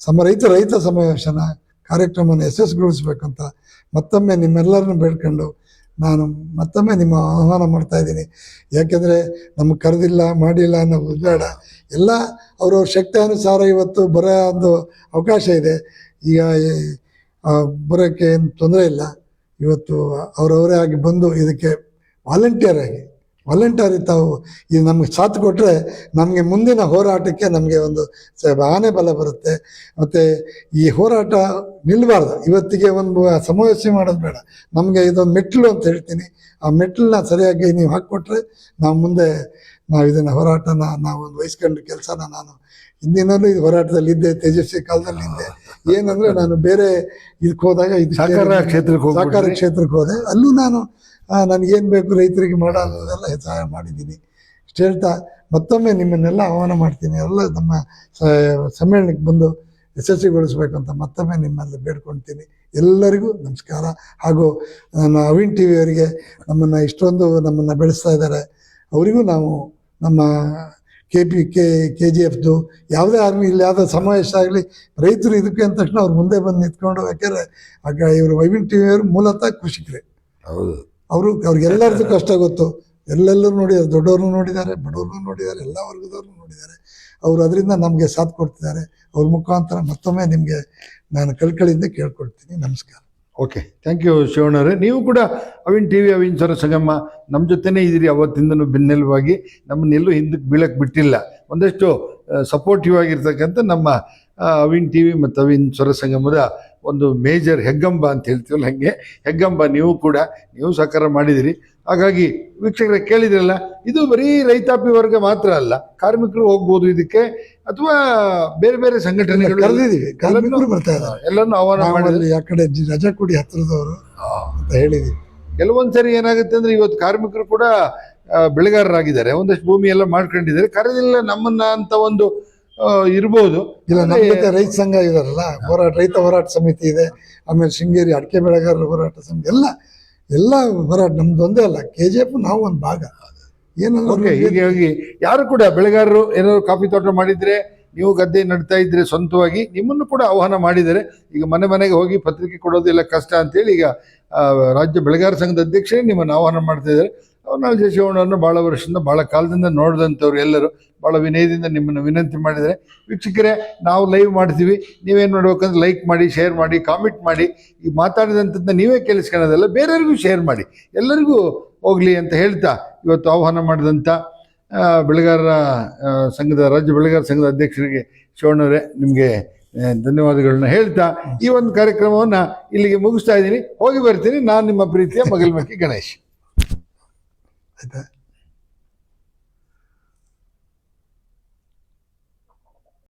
ಸಮ, ರೈತ ರೈತ ಸಮಾವೇಶನ, ಕಾರ್ಯಕ್ರಮವನ್ನು ಯಶಸ್ವಿಗೊಳಿಸ್ಬೇಕಂತ ಮತ್ತೊಮ್ಮೆ ನಿಮ್ಮೆಲ್ಲರನ್ನು ಬೇಡ್ಕೊಂಡು ನಾನು ಮತ್ತೊಮ್ಮೆ ನಿಮ್ಮ ಆಹ್ವಾನ ಮಾಡ್ತಾ ಇದ್ದೀನಿ. ಯಾಕೆಂದರೆ ನಮಗೆ ಕರೆದಿಲ್ಲ, ಮಾಡಿಲ್ಲ ಅನ್ನೋ ಬೇಡ ಎಲ್ಲ ಅವ್ರವ್ರ ಶಕ್ತಿ ಅನುಸಾರ ಇವತ್ತು ಬರೋ ಒಂದು ಅವಕಾಶ ಇದೆ. ಈಗ ಬರೋಕ್ಕೆ ಏನು ತೊಂದರೆ ಇಲ್ಲ. ಇವತ್ತು ಅವರವರೇ ಆಗಿ ಬಂದು ಇದಕ್ಕೆ ವಾಲಂಟಿಯರ್ ಆಗಿ. ವಾಲಂಟಿಯರ್ ತಾವು ಇದು ನಮಗೆ ಸಾಥ್ ಕೊಟ್ಟರೆ ನಮಗೆ ಮುಂದಿನ ಹೋರಾಟಕ್ಕೆ ನಮಗೆ ಒಂದು ಸ- ಆನೆ ಬಲ ಬರುತ್ತೆ. ಮತ್ತು ಈ ಹೋರಾಟ ನಿಲ್ಲಬಾರ್ದು ಇವತ್ತಿಗೆ ಒಂದು ಸಮಾವೇಶ ಮಾಡೋದು ಬೇಡ. ನಮಗೆ ಇದೊಂದು ಮೆಟ್ಟಿಲು ಅಂತ ಹೇಳ್ತೀನಿ. ಆ ಮೆಟ್ಟಿಲನ್ನ ಸರಿಯಾಗಿ ನೀವು ಹಾಕ್ಕೊಟ್ರೆ ನಾವು ಮುಂದೆ ನಾವು ಇದನ್ನು ಹೋರಾಟನ ನಾವು ಒಂದು ವಹಿಸ್ಕೊಂಡು ಕೆಲಸನ ನಾನು ಹಿಂದಿನಲ್ಲೂ ಇದು ಹೋರಾಟದಲ್ಲಿ ಇದ್ದೆ ತೇಜಸ್ವಿ ಕಾಲದಲ್ಲಿ ಇದ್ದೆ. ಏನಂದ್ರೆ ನಾನು ಬೇರೆ ಇದಕ್ಕೆ ಹೋದಾಗ ಇದು ಸಹಕಾರ ಕ್ಷೇತ್ರಕ್ಕೆ ಹೋದೆ. ಅಲ್ಲೂ ನಾನು ನನಗೇನು ಬೇಕು ರೈತರಿಗೆ ಮಾಡೋದೆಲ್ಲ ಸಹಾಯ ಮಾಡಿದ್ದೀನಿ. ಇಷ್ಟು ಹೇಳ್ತಾ ಮತ್ತೊಮ್ಮೆ ನಿಮ್ಮನ್ನೆಲ್ಲ ಆಹ್ವಾನ ಮಾಡ್ತೀನಿ. ಎಲ್ಲ ನಮ್ಮ ಸಮ್ಮೇಳನಕ್ಕೆ ಬಂದು ಯಶಸ್ವಿಗೊಳಿಸ್ಬೇಕಂತ ಮತ್ತೊಮ್ಮೆ ನಿಮ್ಮಲ್ಲಿ ಬೇಡ್ಕೊಳ್ತೀನಿ. ಎಲ್ಲರಿಗೂ ನಮಸ್ಕಾರ. ಹಾಗೂ ನನ್ನ ಅವಿನ್ ಟಿ ವಿಯವರಿಗೆ ನಮ್ಮನ್ನು ಇಷ್ಟೊಂದು ನಮ್ಮನ್ನು ಬೆಳೆಸ್ತಾ ಇದ್ದಾರೆ. ಅವರಿಗೂ ನಾವು ನಮ್ಮ K P K K G ಎಫ್ದು ಯಾವುದೇ ಆರ್ಮಿ ಇಲ್ಲಿ ಯಾವುದೇ ಸಮಾವೇಶ ಆಗಲಿ, ರೈತರು ಇದಕ್ಕೆ ಅಂದ ತಕ್ಷಣ ಅವ್ರು ಮುಂದೆ ಬಂದು ನಿಂತ್ಕೊಂಡು, ಯಾಕೆಂದರೆ ಆಗ ಇವರು ವೈವಿನ್ ಟಿ ವಿಯವರು ಮೂಲತಃ ಕೃಷಿಕರೇ. ಹೌದು. ಅವರು ಅವ್ರಿಗೆಲ್ಲರದ್ದು ಕಷ್ಟ ಗೊತ್ತು. ಎಲ್ಲೆಲ್ಲರೂ ನೋಡಿದ್ದಾರೆ ದೊಡ್ಡವ್ರನ್ನೂ ನೋಡಿದ್ದಾರೆ, ಬಡವ್ರನ್ನೂ ನೋಡಿದ್ದಾರೆ, ಎಲ್ಲ ವರ್ಗದವ್ರನ್ನೂ ನೋಡಿದ್ದಾರೆ. ಅವರು ಅದರಿಂದ ನಮಗೆ ಸಾಥ್ ಕೊಡ್ತಿದ್ದಾರೆ. ಅವ್ರ ಮುಖಾಂತರ ಮತ್ತೊಮ್ಮೆ ನಿಮಗೆ ನಾನು ಕಳ್ಕಳಿಂದ ಕೇಳ್ಕೊಳ್ತೀನಿ. ನಮಸ್ಕಾರ. ಓಕೆ. ಥ್ಯಾಂಕ್ ಯು ಶಿವಣ್ಣವ್ರೆ ನೀವು ಕೂಡ ಅವಿನ್ ಟಿ ವಿ ಅವಿನ್ ಸರ ನಮ್ಮ ಜೊತೆನೇ ಇದ್ದೀರಿ ಅವತ್ತಿಂದನೂ ಬೆನ್ನೆಲುವಾಗಿ ನಮ್ಮನ್ನೆಲ್ಲೂ ಹಿಂದಕ್ಕೆ ಬೀಳಕ್ಕೆ ಬಿಟ್ಟಿಲ್ಲ. ಒಂದಷ್ಟು ಸಪೋರ್ಟಿವ್ ಆಗಿರ್ತಕ್ಕಂಥ ನಮ್ಮ ಅವಿನ್ ಟಿ ವಿ ಮತ್ತು ಅವಿನ್ ಸ್ವರ ಸಂಗಮದ ಒಂದು ಮೇಜರ್ ಹೆಗ್ಗಂಬ ಅಂತ ಹೇಳ್ತೀವಲ್ಲ ಹಾಗೆ ಹೆಗ್ಗಂಬ ನೀವು ಕೂಡ ನೀವು ಸಹಕಾರ ಮಾಡಿದಿರಿ. ಹಾಗಾಗಿ ವೀಕ್ಷಕರ ಕೇಳಿದ್ರಲ್ಲ ಇದು ಬರೀ ರೈತಾಪಿ ವರ್ಗ ಮಾತ್ರ ಅಲ್ಲ ಕಾರ್ಮಿಕರು ಹೋಗ್ಬೋದು ಇದಕ್ಕೆ ಅಥವಾ ಬೇರೆ ಬೇರೆ ಸಂಘಟನೆಗಳು ಕರೆದಿದ್ದೀವಿ ಕಾರ್ಮಿಕರು ಬರ್ತಾ ಇದ್ದಾರೆ. ಎಲ್ಲನೂ ಆಹ್ವಾನ ಮಾಡಿದ್ರೆ ಆ ಕಡೆ ಜಿ- ರಜಾಕುಡಿ ಹತ್ರದವರು ಅಂತ ಹೇಳಿದ್ವಿ ಕೆಲವೊಂದ್ಸರಿ ಏನಾಗುತ್ತೆ ಅಂದ್ರೆ ಇವತ್ತು ಕಾರ್ಮಿಕರು ಕೂಡ ಬೆಳೆಗಾರರಾಗಿದ್ದಾರೆ ಒಂದಷ್ಟು ಭೂಮಿ ಎಲ್ಲ ಮಾಡ್ಕೊಂಡಿದ್ದಾರೆ. ಕರೆದಿಲ್ಲ ನಮ್ಮನ್ನ ಅಂತ ಒಂದು ಇರ್ಬೋದು. ಇಲ್ಲ ನಮ್ಮ ಜೊತೆ ರೈತ ಸಂಘ ಇದಾರಲ್ಲ ಹೋರಾಟ ರೈತ ಹೋರಾಟ ಸಮಿತಿ ಇದೆ. ಆಮೇಲೆ ಶೃಂಗೇರಿ ಅಡಕೆ ಬೆಳೆಗಾರರ ಹೋರಾಟ ಸಮಿತಿ. ಎಲ್ಲ ಎಲ್ಲ ಹೋರಾಟ ನಮ್ದು ಒಂದೇ ಅಲ್ಲ ಕೆ ಜಿ ಎಫ್ ನಾವು ಒಂದು ಭಾಗ. ಏನಂದ್ರೆ ಹೀಗೆ ಹೋಗಿ ಯಾರು ಕೂಡ ಬೆಳೆಗಾರರು ಏನಾದ್ರು ಕಾಫಿ ತೋಟ ಮಾಡಿದ್ರೆ ನೀವು ಗದ್ದೆ ನಡ್ತಾ ಇದ್ರೆ ಸ್ವಂತವಾಗಿ ನಿಮ್ಮನ್ನು ಕೂಡ ಆಹ್ವಾನ ಮಾಡಿದರೆ ಈಗ ಮನೆ ಮನೆಗೆ ಹೋಗಿ ಪತ್ರಿಕೆ ಕೊಡೋದೆಲ್ಲ ಕಷ್ಟ ಅಂತೇಳಿ ಈಗ ರಾಜ್ಯ ಬೆಳೆಗಾರ ಸಂಘದ ಅಧ್ಯಕ್ಷರೇ ನಿಮ್ಮನ್ನು ಆಹ್ವಾನ ಮಾಡ್ತಾ ಇದ್ದಾರೆ. ಅವನಾಳ್ ಜಯಶಿವಣ್ಣವ್ರನ್ನ ಭಾಳ ವರ್ಷದಿಂದ ಭಾಳ ಕಾಲದಿಂದ ನೋಡಿದಂಥವ್ರು ಎಲ್ಲರೂ ಭಾಳ ವಿನಯದಿಂದ ನಿಮ್ಮನ್ನು ವಿನಂತಿ ಮಾಡಿದರೆ ವೀಕ್ಷಕರೇ, ನಾವು ಲೈವ್ ಮಾಡ್ತೀವಿ. ನೀವೇನು ಮಾಡ್ಬೇಕಂದ್ರೆ ಲೈಕ್ ಮಾಡಿ ಶೇರ್ ಮಾಡಿ ಕಾಮೆಂಟ್ ಮಾಡಿ. ಈ ಮಾತಾಡಿದಂಥದ್ದನ್ನ ನೀವೇ ಕೇಳಿಸ್ಕೊಳ್ಳೋದಲ್ಲ, ಬೇರೆಯವ್ರಿಗೂ ಶೇರ್ ಮಾಡಿ. ಎಲ್ಲರಿಗೂ ಹೋಗಲಿ ಅಂತ ಹೇಳ್ತಾ ಇವತ್ತು ಆಹ್ವಾನ ಮಾಡಿದಂಥ ಬೆಳಗಾರ ಬೆಳೆಗಾರರ ಸಂಘದ, ರಾಜ್ಯ ಬೆಳೆಗಾರ ಸಂಘದ ಅಧ್ಯಕ್ಷರಿಗೆ ಶಿವಣ್ಣವರೇ ನಿಮಗೆ ಧನ್ಯವಾದಗಳನ್ನ ಹೇಳ್ತಾ ಈ ಒಂದು ಕಾರ್ಯಕ್ರಮವನ್ನು ಇಲ್ಲಿಗೆ ಮುಗಿಸ್ತಾ ಇದ್ದೀನಿ. ಹೋಗಿ ಬರ್ತೀನಿ. ನಾನು ನಿಮ್ಮ ಪ್ರೀತಿಯ ಮಗಲ್ಮಕ್ಕಿ ಗಣೇಶ್. ಆಯ್ತಾ